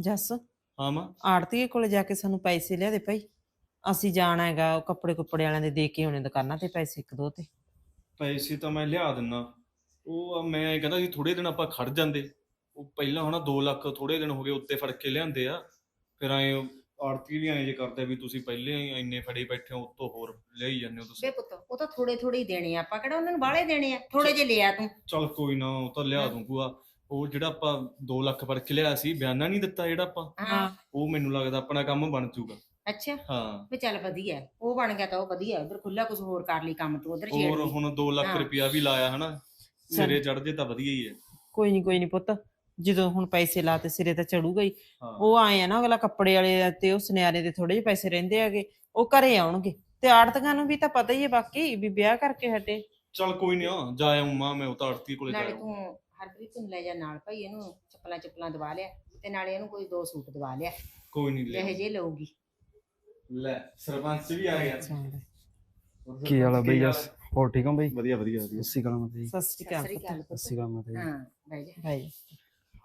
ਜੱਸ ਹਾਂ ਮਾਂ। ਆੜਤੀਏ ਕੋਲੇ ਜਾ ਕੇ ਸਾਨੂੰ ਪੈਸੇ ਲਿਆ ਦੇ ਭਾਈ। ਅਸੀਂ ਜਾਣਾ ਹੈਗਾ ਉਹ ਕੱਪੜੇ ਕੁੱਪੜੇ ਵਾਲਿਆਂ ਦੇ ਦੇ ਕੇ ਆਉਣੇ ਦੁਕਾਨਾਂ ਤੇ ਪੈਸੇ ਇੱਕ ਦੋ ਤੇ। ਪੈਸੇ ਤਾਂ ਮੈਂ ਲਿਆ ਦਿੰਨਾ। ਉਹ ਆ ਮੈਂ ਕਹਿੰਦਾ ਸੀ ਥੋੜੇ ਦਿਨ ਆਪਾਂ ਖੜ ਜਾਂਦੇ। ਉਹ ਪਹਿਲਾਂ ਹਨਾ 2 ਲੱਖ ਥੋੜੇ ਦਿਨ ਹੋ ਗਏ ਉੱਤੇ ਫੜ ਕੇ ਲਿਆਂਦੇ ਆ। ਫਿਰ ਐ ਆੜਤੀ ਵੀ ਐਂ ਜੇ ਕਰਦੇ ਵੀ ਤੁਸੀਂ ਪਹਿਲੇ ਹੀ ਇੰਨੇ ਫੜੇ ਬੈਠੇ ਹੋ ਉੱਤੋਂ ਹੋਰ ਲਿਆਈ ਜਾਂਦੇ ਹੋ ਤੁਸੀਂ। ਬੇ ਪੁੱਤ ਉਹ ਤਾਂ ਥੋੜੇ ਥੋੜੇ ਹੀ ਦੇਣੇ ਆ। ਆਪਾਂ ਕਿਹੜਾ ਉਹਨਾਂ ਨੂੰ ਬਾਹਲੇ ਦੇਣੇ ਆ? ਥੋੜੇ ਜਿਹੇ ਲਿਆ ਤੂੰ। ਚਲ ਕੋਈ ਨਾ ਉਹ ਤਾਂ ਲਿਆ। ਦੂੰਗਾ ਉਹ ਜਿਹੜਾ ਆਪਾਂ 2 ਲੱਖ ਕੇ ਲਿਆ ਸੀ ਬਿਆਨਾ ਨਹੀਂ ਦਿੱਤਾ ਜਿਹੜਾ ਆਪਾਂ। ਹਾਂ। ਉਹ ਮੈਨੂੰ ਲੱਗਦਾ ਆਪਣਾ ਕੰਮ ਬਣ ਜਾਊਗਾ। ਅੱਛਾ। ਹਾਂ। ਵੀ ਚੱਲ ਵਧੀਆ। ਹੈ। ਉਹ ਬਣ ਗਿਆ ਤਾਂ ਉਹ ਵਧੀਆ। ਉਧਰ ਖੁੱਲਾ ਕੁਝ ਹੋਰ ਕਰ ਲਈ ਕੰਮ ਤੂੰ ਉਧਰ ਛੇੜ ਹੋਰ ਲਈ। ਹੁਣ 2 ਲੱਖ ਹਾਂ। ਰੁਪਇਆ ਵੀ ਲਾਇਆ ਹਨਾ। ਸਿਰੇ ਚੜ ਜੇ ਤਾਂ ਵਧੀਆ ਹੀ ਹੈ। ਕੋਈ ਨਹੀਂ ਕੋਈ ਨਹੀਂ ਪੁੱਤ। ਜਦੋਂ ਹੁਣ ਪੈਸੇ ਲਾ ਤੇ ਸਿਰੇ ਤਾਂ ਚੜੂਗਾ ਹੀ। ਹਾਂ। ਉਹ ਆਏ ਆ ਨਾ ਅਗਲਾ ਕੱਪੜੇ ਵਾਲੇ ਤੇ ਉਹ ਸੁਨਿਆਰੇ ਦੇ ਥੋੜੇ ਜਿਹੇ ਪੈਸੇ ਰਹਿੰਦੇ ਹੈਗੇ। ਉਹ ਘਰੇ ਆਉਣਗੇ। ਤੇ ਆੜਤੀਆਂ ਨੂੰ ਵੀ ਤਾਂ ਪਤਾ ਹੀ ਹੈ ਬਾਕੀ ਵੀ ਵਿਆਹ ਕਰਕੇ ਹਟੇ। ਚਲ ਕੋਈ ਨਾ ਜਾ ਆਉਂ ਮਾਂ ਮੈਂ ਉਹ ਤਾਂ ਆੜਤੀ ਕੋਲੇ ਜਾ ਨਾਲੇ ਆਊਂ। ਤੂੰ ਹਰਪ੍ਰੀਤ ਨੂੰ ਲੈ ਜਾ ਨਾਲ ਭਾਈ ਇਹਨੂੰ ਚੱਪਲਾਂ ਚੱਪਲਾਂ ਦਵਾ ਲਿਆ ਤੇ ਨਾਲੇ ਇਹਨੂੰ ਕੋਈ ਦੋ ਸੂਟ ਦਵਾ ਲਿਆ। ਕੋਈ ਨਹੀਂ ਜਿਹੇ ਲੈ ਜੇ ਲਊਗੀ। ਲੈ ਸਰਪੰਚ ਵੀ ਆ ਗਿਆ। ਕੀ ਹਾਲ ਆ ਬਈ? ਜਸ ਹੋਰ ਠੀਕ ਹੋ ਬਈ? ਵਧੀਆ ਵਧੀਆ ਵਧੀਆ। ਸ਼੍ਰੀ ਅਕਾਲ ਮਾਤਾ ਜੀ। ਸਤਿ ਸ੍ਰੀ ਸਤਿ ਸ੍ਰੀ। ਅਕਾਲ ਪੁੱਤ। ਮਾਤਾ ਹਾਂ ਬਹਿ ਜਾ। ਭਾਈ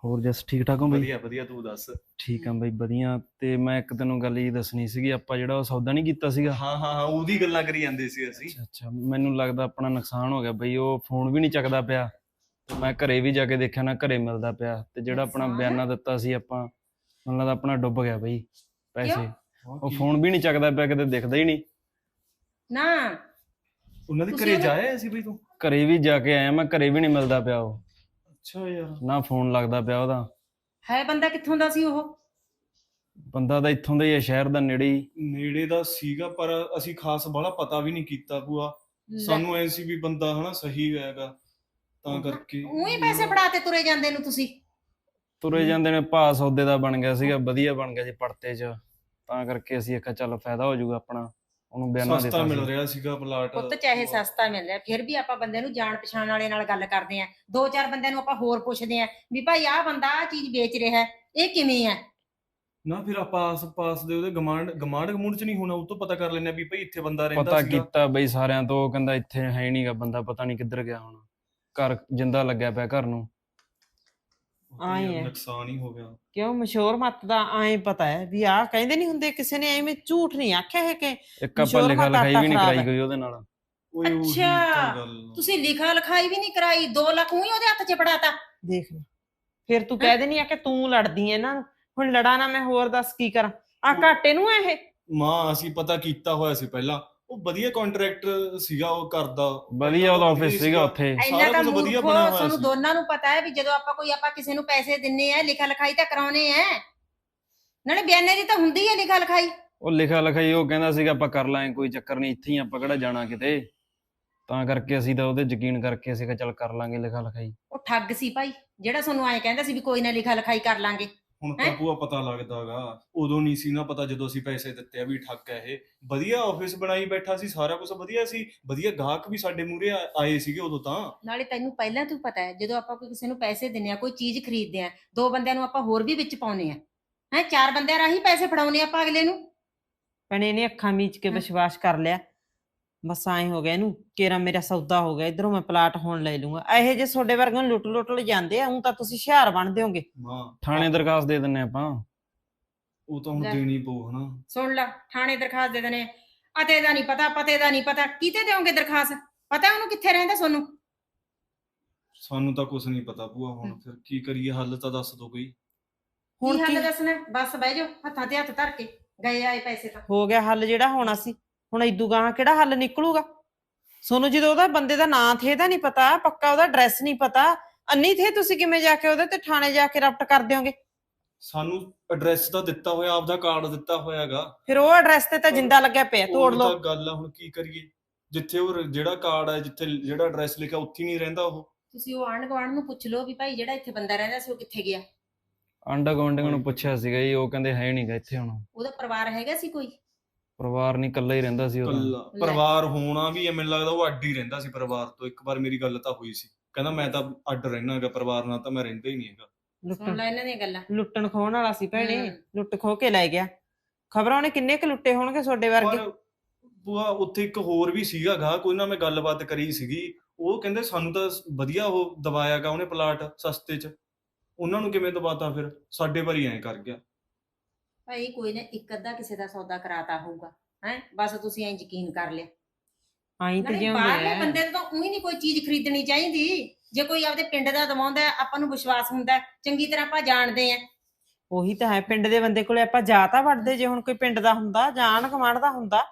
ਹੋਰ ਜਸ ਠੀਕ ਠਾਕ ਹੋ ਬਈ? ਵਧੀਆ ਵਧੀਆ ਤੂੰ ਦੱਸ? ਠੀਕ ਆ ਬਈ ਵਧੀਆ। ਤੇ ਮੈਂ ਇੱਕ ਤੈਨੂੰ ਗੱਲ ਹੀ ਦੱਸਣੀ ਸੀਗੀ ਆਪਾਂ ਜਿਹੜਾ ਉਹ ਸੌਦਾ ਨਹੀਂ ਕੀਤਾ ਸੀਗਾ? ਹਾਂ ਹਾਂ ਹਾਂ ਉਹਦੀ ਗੱਲਾਂ ਕਰੀ ਜਾਂਦੇ ਸੀ ਅਸੀਂ। ਅੱਛਾ ਅੱਛਾ। ਮੈਨੂੰ ਲੱਗਦਾ ਆਪਣਾ ਨੁਕਸਾਨ ਹੋ ਗਿਆ ਬਈ ਉਹ ਫੋਨ ਵੀ ਨਹੀਂ ਚੱਕਦਾ ਪਿਆ। ਤੇ ਮੈਂ ਘਰੇ ਵੀ ਜਾ ਕੇ ਦੇਖਿਆ ਨਾ ਘਰੇ ਮਿਲਦਾ ਪਿਆ ਤੇ ਜਿਹੜਾ ਆਪਣਾ? ਬਿਆਨਾ ਦਿੱਤਾ ਸੀ ਆਪਾਂ ਮੈਨੂੰ ਲੱਗਦਾ ਆਪਣਾ ਡੁੱਬ ਗਿਆ ਬਈ ਪੈਸੇ? ਉਹ ਫੋਨ ਵੀ ਨਹੀਂ ਚੱਕਦਾ ਪਿਆ ਕਿਤੇ ਦਿਖਦਾ ਹੀ ਨਹੀਂ। ਨਾ। ਉਹਨਾਂ ਦੇ ਘਰੇ ਜਾਇਆ ਸੀ ਬਈ ਤੂੰ? ਘਰੇ ਵੀ ਜਾ ਕੇ ਆਇਆ ਮੈਂ ਘਰੇ ਵੀ ਨਹੀਂ ਮਿਲਦਾ ਪਿਆ ਉਹ। ਅੱਛਾ ਯਾਰ। ਨਾ ਫੋਨ ਲੱਗਦਾ ਪਿਆ ਉਹਦਾ। ਹੈ ਬੰਦਾ ਕਿੱਥੋਂ ਦਾ ਸੀ ਉਹ? ਬੰਦਾ ਤਾਂ ਇੱਥੋਂ ਦਾ ਹੀ ਹੈ ਸ਼ਹਿਰ ਦਾ ਨੇੜੇ ਹੀ। ਨੇੜੇ ਦਾ ਸੀਗਾ ਪਰ ਅਸੀਂ ਖਾਸ ਬਾਹਲਾ ਪਤਾ ਵੀ ਨਹੀਂ ਕੀਤਾ ਲੈ, ਸਾਨੂੰ ਐ ਸੀ ਵੀ ਬੰਦਾ ਹਨਾ ਸਹੀ ਹੈਗਾ। ਤਾਂ ਕਰਕੇ ਊਂ ਹੀ ਪੈਸੇ ਫੜਾ ਤੇ ਤੁਰੇ ਜਾਂਦੇ ਨੂੰ ਤੁਸੀਂ। ਤੁਰੇ ਜਾਂਦੇ ਨੇ ਭਾ ਸੌਦੇ ਦਾ ਬਣ ਗਿਆ ਸੀਗਾ ਵਧੀਆ ਬਣ ਗਿਆ ਸੀ ਪੜਤੇ 'ਚ। ਤਾਂ ਕਰਕੇ ਅਸੀਂ ਆਖਿਆ ਚੱਲ ਫਾਇਦਾ ਹੋ ਜਾਊਗਾ ਆਪਣਾ ਉਹਨੂੰ ਬਿਆਨਾ ਸਸਤਾ ਦਿੱਤਾ ਮਿਲ ਰਿਹਾ ਸੀਗਾ ਪਲਾਟ। ਪੁੱਤ ਚਾਹੇ ਸਸਤਾ ਮਿਲ ਰਿਹਾ ਫਿਰ ਵੀ ਆਪਾਂ ਬੰਦੇ ਨੂੰ ਜਾਣ ਪਛਾਣ ਵਾਲੇ ਨਾਲ ਗੱਲ ਕਰਦੇ ਆ। ਦੋ ਚਾਰ ਬੰਦਿਆਂ ਨੂੰ ਆਪਾਂ ਹੋਰ ਪੁੱਛਦੇ ਆ ਵੀ ਭਾਈ ਆਹ ਬੰਦਾ ਆਹ ਚੀਜ਼ ਵੇਚ ਰਿਹਾ ਹੈ ਇਹ ਕਿਵੇਂ ਹੈ? ਨਾ ਫਿਰ ਆਪਾਂ ਆਸ ਪਾਸ ਦੇ ਉਹਦੇ ਗਮਾਂਡ ਗਮਾਂਡ ਗਮੂੰਡ ਚ ਨਹੀਂ ਹੋਣਾ ਉਹ ਤੋਂ ਪਤਾ ਕਰ ਲੈਣੇ ਵੀ ਭਾਈ ਇੱਥੇ ਬੰਦਾ ਰਹਿੰਦਾ ਪਤਾ ਸੀਗਾ। ਕੀਤਾ ਬਈ ਸਾਰਿਆਂ ਤੋਂ ਉਹ ਕਹਿੰਦਾ ਇੱਥੇ ਹੈ ਨਹੀਂਗਾ ਬੰਦਾ ਪਤਾ ਨਹੀਂ ਕਿੱਧਰ ਗਿਆ ਹੁਣ। ਘਰ ਜਿੰਦਾ ਲੱਗਿਆ ਪਿਆ ਘਰ ਨੂੰ। ਆਏਂ ਹੈ। ਨੁਕਸਾਨ ਹੀ ਹੋ ਗਿਆ। ਕਿਉਂ? ਮਸ਼ਹੂਰ ਮੱਤ ਦਾ ਐਂ ਪਤਾ ਹੈ ਵੀ ਆਹ ਕਹਿੰਦੇ ਨਹੀਂ ਹੁੰਦੇ ਕਿਸੇ ਨੇ ਐਵੇਂ ਝੂਠ ਨਹੀਂ ਆਖਿਆ ਹੈ ਕਿ ਇੱਕ ਆਪਾਂ ਲਿਖਾ ਮਤ ਲਿਖਾਈ ਵੀ ਨਹੀਂ ਆਟਾ ਕਰਾਈ ਗਈ ਉਹਦੇ ਨਾਲ। ਓਏ ਉਹੀ ਅੱਛਾ, ਤਾਂ ਗੱਲ। ਤੁਸੀਂ ਲਿਖਾ ਲਿਖਾਈ ਵੀ ਨਹੀਂ ਕਰਾਈ 2 ਲੱਖ ਉਹੀ ਉਹਦੇ ਹੱਥ 'ਚ ਫੜਾਤਾ। ਦੇਖ ਲੈ। ਫਿਰ ਤੂੰ ਕਹਿ ਦੇਣੀ ਆ ਕਿ ਤੂੰ ਲੜਦੀ ਐ ਨਾ ਹੁਣ ਲੜਾ ਨਾ ਮੈਂ ਹੋਰ ਦੱਸ ਕੀ ਕਰਾਂ? ਆ ਘਾਟੇ ਨੂੰ ਐ ਇਹ। ਮਾਂ ਅਸੀਂ ਪਤਾ ਕੀਤਾ ਹੋਇਆ ਸੀ ਪਹਿਲਾਂ। ਉਹ ਵਧੀਆ ਕੰਟਰੈਕਟਰ ਸੀਗਾ ਉਹ ਕਰਦਾ ਵਧੀਆ ਉਹਦਾ ਆਫਿਸ ਸੀਗਾ ਉੱਥੇ। ਇੰਨਾ ਸਾਰਾ ਤਾਂ ਕੁਝ ਵਧੀਆ ਬਣਿਆ ਹੋਇਆ ਤੁਹਾਨੂੰ ਸੀ। ਦੋਨਾਂ ਨੂੰ ਪਤਾ ਹੈ ਵੀ ਜਦੋਂ ਆਪਾਂ ਕੋਈ ਆਪਾਂ ਕਿਸੇ ਨੂੰ ਪੈਸੇ ਦਿੰਨੇ ਆ ਲਿਖਾ ਲਿਖਾਈ ਤਾਂ ਕਰਾਉਨੇ ਆ। ਨਾਲੇ ਬਿਆਨੇ ਦੀ ਤਾਂ ਹੁੰਦੀ ਹੈ ਲਿਖਾ ਲਿਖਾਈ ਉਹ ਲਿਖਾ ਲਿਖਾਈ ਉਹ ਕਹਿੰਦਾ ਸੀਗਾ ਆਪਾਂ ਕਰ ਲਾਂਗੇ ਕੋਈ ਚੱਕਰ ਨਹੀਂ ਇੱਥੇ ਹੀ ਆਪਾਂ ਕਿਹੜਾ ਜਾਣਾ ਕਿਤੇ। ਤਾਂ ਕਰਕੇ ਅਸੀਂ ਤਾਂ ਉਹਦੇ ਯਕੀਨ ਕਰਕੇ ਅਸੀਂ ਕਿਹਾ ਚੱਲ ਕਰ ਲਾਂਗੇ ਲਿਖਾ ਲਿਖਾਈ ਉਹ ਠੱਗ ਸੀ ਭਾਈ ਜਿਹੜਾ ਤੁਹਾਨੂੰ ਐਂ ਕਹਿੰਦਾ ਸੀ ਵੀ ਕੋਈ ਨਾ ਲਿਖਾ ਲਿਖਾਈ ਕਰ ਲਾਂਗੇ। ਹੁਣ ਤਾਂ ਹੈਂ? ਪੂਆ ਪਤਾ ਲੱਗਦਾਗਾ ਉਦੋਂ ਨਹੀਂ ਸੀ ਨਾ ਪਤਾ ਜਦੋਂ ਅਸੀਂ ਪੈਸੇ ਦਿੱਤੇ ਆ ਵੀ ਠੱਗ ਹੈ ਇਹ। ਵਧੀਆ ਆਫਿਸ ਬਣਾਈ ਬੈਠਾ ਸੀ ਸਾਰਾ ਕੁਝ ਵਧੀਆ ਸੀ। ਵਧੀਆ ਗਾਹਕ ਵੀ ਸਾਡੇ ਮੂਹਰੇ ਆ- ਆਏ ਸੀਗੇ ਉਦੋਂ ਤਾਂ। ਨਾਲੇ ਤੈਨੂੰ ਪਹਿਲਾਂ ਤੋਂ ਪਤਾ ਹੈ ਜਦੋਂ ਆਪਾਂ ਕੋਈ ਕਿਸੇ ਨੂੰ ਪੈਸੇ ਦਿੰਨੇ ਆ ਕੋਈ ਚੀਜ਼ ਖਰੀਦਦੇ ਆ ਦੋ ਬੰਦਿਆਂ ਨੂੰ ਆਪਾਂ ਹੋਰ ਵੀ ਵਿੱਚ ਪਾਉਨੇ ਆ। ਹੈ ਚਾਰ ਬੰਦਿਆਂ ਰਾਹੀਂ ਪੈਸੇ ਫੜਾਉਨੇ ਆਪਾਂ ਅਗਲੇ ਨੂੰ। ਭੈਣੇ ਨੇ ਅੱਖਾਂ ਮੀਚ ਕੇ ਹਾਂ। ਵਿਸ਼ਵਾਸ ਕਰ ਲਿਆ। ਬਸ ਐਂ ਹੋ ਗਿਆ ਇਹਨੂੰ ਕੇਰਾ ਮੇਰਾ ਸੌਦਾ ਹੋ ਗਿਆ ਇਧਰੋਂ ਮੈਂ ਪਲਾਟ ਹੁਣ ਲੈ ਲੂੰਗਾ ਇਹੋ ਜੇ ਤੁਹਾਡੇ ਵਰਗੇ ਨੂੰ ਲੁੱਟ ਲੁੱਟ ਲੈ ਜਾਂਦੇ ਆ ਉਹ ਤਾਂ ਤੁਸੀਂ ਹੁਸ਼ਿਆਰ ਬਣਦੇ ਹੋਗੇ ਮਾਂ ਥਾਣੇ ਦਰਖਾਸਤ ਦੇ ਦਿੰਨੇ ਆਪਾਂ। ਉਹ ਤਾਂ ਹੁਣ ਲੈ। ਦੇਣੀ ਪਊ ਹਨਾ। ਸੁਣ ਲੈ ਥਾਣੇ ਦਰਖਾਸਤ ਦੇ ਦਨੇ ਅਤੇ ਦਾ ਨਹੀਂ ਪਤਾ ਪਤੇ ਦਾ ਨਹੀਂ ਪਤਾ। ਕਿਤੇ ਦੇਵੋਗੇ ਦਰਖਾਸਤ? ਪਤਾ ਉਹਨੂੰ ਕਿੱਥੇ ਰਹਿੰਦਾ ਤੁਹਾਨੂੰ? ਸਾਨੂੰ ਤਾਂ ਕੁਝ ਨਹੀਂ ਪਤਾ ਪੂਆ ਹੁਣ ਫਿਰ ਕੀ ਕਰੀਏ ਹੱਲ ਤਾਂ ਦੱਸ ਦੋ ਕੋਈ। ਹੁਣ ਕੀ ਕੀ? ਹੱਲ ਦੱਸਣਾ? ਬਸ ਬਹਿ ਜਾਓ ਹੱਥਾਂ ਤੇ ਹੱਥ ਧਰ ਕੇ ਗਏ ਆਏ ਪੈਸੇ ਤਾਂ। ਹੋ ਗਿਆ ਹੱਲ ਜਿਹੜਾ ਹੋਣਾ ਸੀ। ਹੁਣ ਇਦੂ ਗਾਹਾਂ ਕਿਹੜਾ ਹੱਲ ਨਿਕਲੂਗਾ? ਸੋਨੂੰ ਜਦੋਂ ਉਹਦਾ ਬੰਦੇ ਦਾ ਨਾਂ ਥੇ ਦਾ ਨਹੀਂ ਪਤਾ ਪੱਕਾ ਉਹਦਾ ਐਡਰੈਸ ਨਹੀਂ ਪਤਾ ਅੰਨੀ ਥੇ ਤੁਸੀਂ ਕਿਵੇਂ ਜਾ ਕੇ ਉਹਦੇ ਤੇ ਥਾਣੇ ਜਾ ਕੇ ਰਪਟ ਕਰ ਦਿਓਗੇ? ਸਾਨੂੰ ਐਡਰੈਸ ਤਾਂ ਦਿੱਤਾ ਹੋਇਆ ਆਪਦਾ ਕਾਰਡ ਦਿੱਤਾ ਹੋਇਆਗਾ। ਫਿਰ ਉਹ ਐਡਰੈਸ ਤੇ ਤਾਂ ਜਿੰਦਾ ਲੱਗਿਆ ਪਿਆ ਤੋੜ ਉਹੀ ਲਓ। ਤਾਂ ਗੱਲ ਆ ਹੁਣ ਕੀ ਕਰੀਏ? ਜਿੱਥੇ ਉਹ ਜਿਹੜਾ ਕਾਰਡ ਹੈ ਜਿੱਥੇ ਜਿਹੜਾ ਐਡਰੈਸ ਲਿਖਿਆ ਉੱਥੇ ਨਹੀਂ ਰਹਿੰਦਾ ਉਹ। ਤੁਸੀਂ ਉਹ ਆਂਢ ਗੁਆਂਢ ਨੂੰ ਪੁੱਛ ਲਓ ਵੀ ਭਾਈ ਜਿਹੜਾ ਇੱਥੇ ਬੰਦਾ ਰਹਿੰਦਾ ਸੀ ਉਹ ਕਿੱਥੇ ਗਿਆ? ਆਂਡਾ ਗਵਾਂਡੀਆਂ ਨੂੰ ਪੁੱਛਿਆ ਸੀਗਾ ਜੀ ਉਹ ਕਹਿੰਦੇ ਹੈ ਨਹੀਂਗਾ ਇੱਥੇ ਹੁਣ। ਉਹਦਾ ਪਰਿਵਾਰ ਹੈਗਾ ਸੀ ਕੋਈ? ਪਰਿਵਾਰ ਨਹੀਂ ਇਕੱਲਾ ਹੀ ਰਹਿੰਦਾ ਸੀ ਉਹ ਤਾਂ। ਕੱਲਾ ਪਰਿਵਾਰ ਹੋਣਾ ਵੀ ਐ ਮੈਨੂੰ ਲੱਗਦਾ ਉਹ ਅੱਡ ਹੀ ਰਹਿੰਦਾ ਸੀ ਪਰਿਵਾਰ ਤੋਂ। ਇੱਕ ਵਾਰ ਮੇਰੀ ਗੱਲ ਤਾਂ ਹੋਈ ਸੀ। ਕਹਿੰਦਾ ਮੈਂ ਤਾਂ ਅੱਡ ਰਹਿਣਾ ਹੈਗਾ ਪਰਿਵਾਰ ਨਾਲ ਤਾਂ ਮੈਂ ਰਹਿੰਦਾ ਹੀ ਨਹੀਂ ਹੈਗਾ। ਸੁਣ ਲੁੱਟਣ। ਲੈ ਇਹਨਾਂ ਦੀਆਂ ਗੱਲਾਂ। ਲੁੱਟਣ ਖੋਹਣ ਵਾਲਾ ਸੀ ਭੈਣੇ। ਹਮ। ਲੁੱਟ ਖੋ ਕੇ ਲੈ ਗਿਆ। ਖਬਰਾਂ ਉਹਨੇ ਕਿੰਨੇ ਕੁ ਲੁੱਟੇ ਹੋਣਗੇ ਤੁਹਾਡੇ ਵਰਗੇ? ਪਰ ਬੁਆ ਉੱਥੇ ਇੱਕ ਹੋਰ ਵੀ ਸੀਗਾ ਗਾ ਕੋਈ ਨਾਲ ਮੈਂ ਗੱਲਬਾਤ ਕਰੀ ਸੀਗੀ। ਉਹ ਕਹਿੰਦੇ ਸਾਨੂੰ ਤਾਂ ਵਧੀਆ ਉਹ ਦਵਾਇਆਗਾ ਉਹਨੇ ਪਲਾਟ ਸਸਤੇ 'ਚ। ਉਹਨਾਂ ਨੂੰ ਕਿਵੇਂ ਦਬਾਤਾ ਫਿਰ? ਸਾਡੇ ਵਾਰੀ ਐਂ ਕਰ ਗਿਆ। ਭਾਈ ਕੋਈ ਨੇ ਇੱਕ ਅੱਧਾ ਕਿਸੇ ਦਾ ਸੌਦਾ ਕਰਾਤਾ ਹੋਊਗਾ ਹੈ? ਬਸ ਤੁਸੀਂ ਐਂ ਯਕੀਨ ਕਰ ਲਿਆ। ਆਈ ਤੇ ਨਾਲੇ ਜਿਉਂਦੇ ਬਾਹਰਲੇ ਆ ਬੰਦੇ ਤੋਂ ਤਾਂ ਉਹੀ ਨਹੀਂ ਕੋਈ ਚੀਜ਼ ਖਰੀਦਣੀ ਚਾਹੀਦੀ। ਜੇ ਕੋਈ ਆਪਦੇ ਪਿੰਡ ਦਾ ਦਵਾਉਂਦਾ ਹੈ, ਆਪਾਂ ਨੂੰ ਵਿਸ਼ਵਾਸ ਹੁੰਦਾ ਹੈ, ਚੰਗੀ ਤਰ੍ਹਾਂ ਆਪਾਂ ਜਾਣਦੇ ਆ ਉਹੀ ਤਾਂ ਹੈ ਪਿੰਡ ਦੇ ਬੰਦੇ ਕੋਲੇ ਆਪਾਂ ਜਾ ਤਾਂ ਵੜਦੇ ਜੇ ਹੁਣ ਕੋਈ ਪਿੰਡ ਦਾ ਹੁੰਦਾ ਜਾਣ ਕਮਾਂਡ ਦਾ ਹੁੰਦਾ।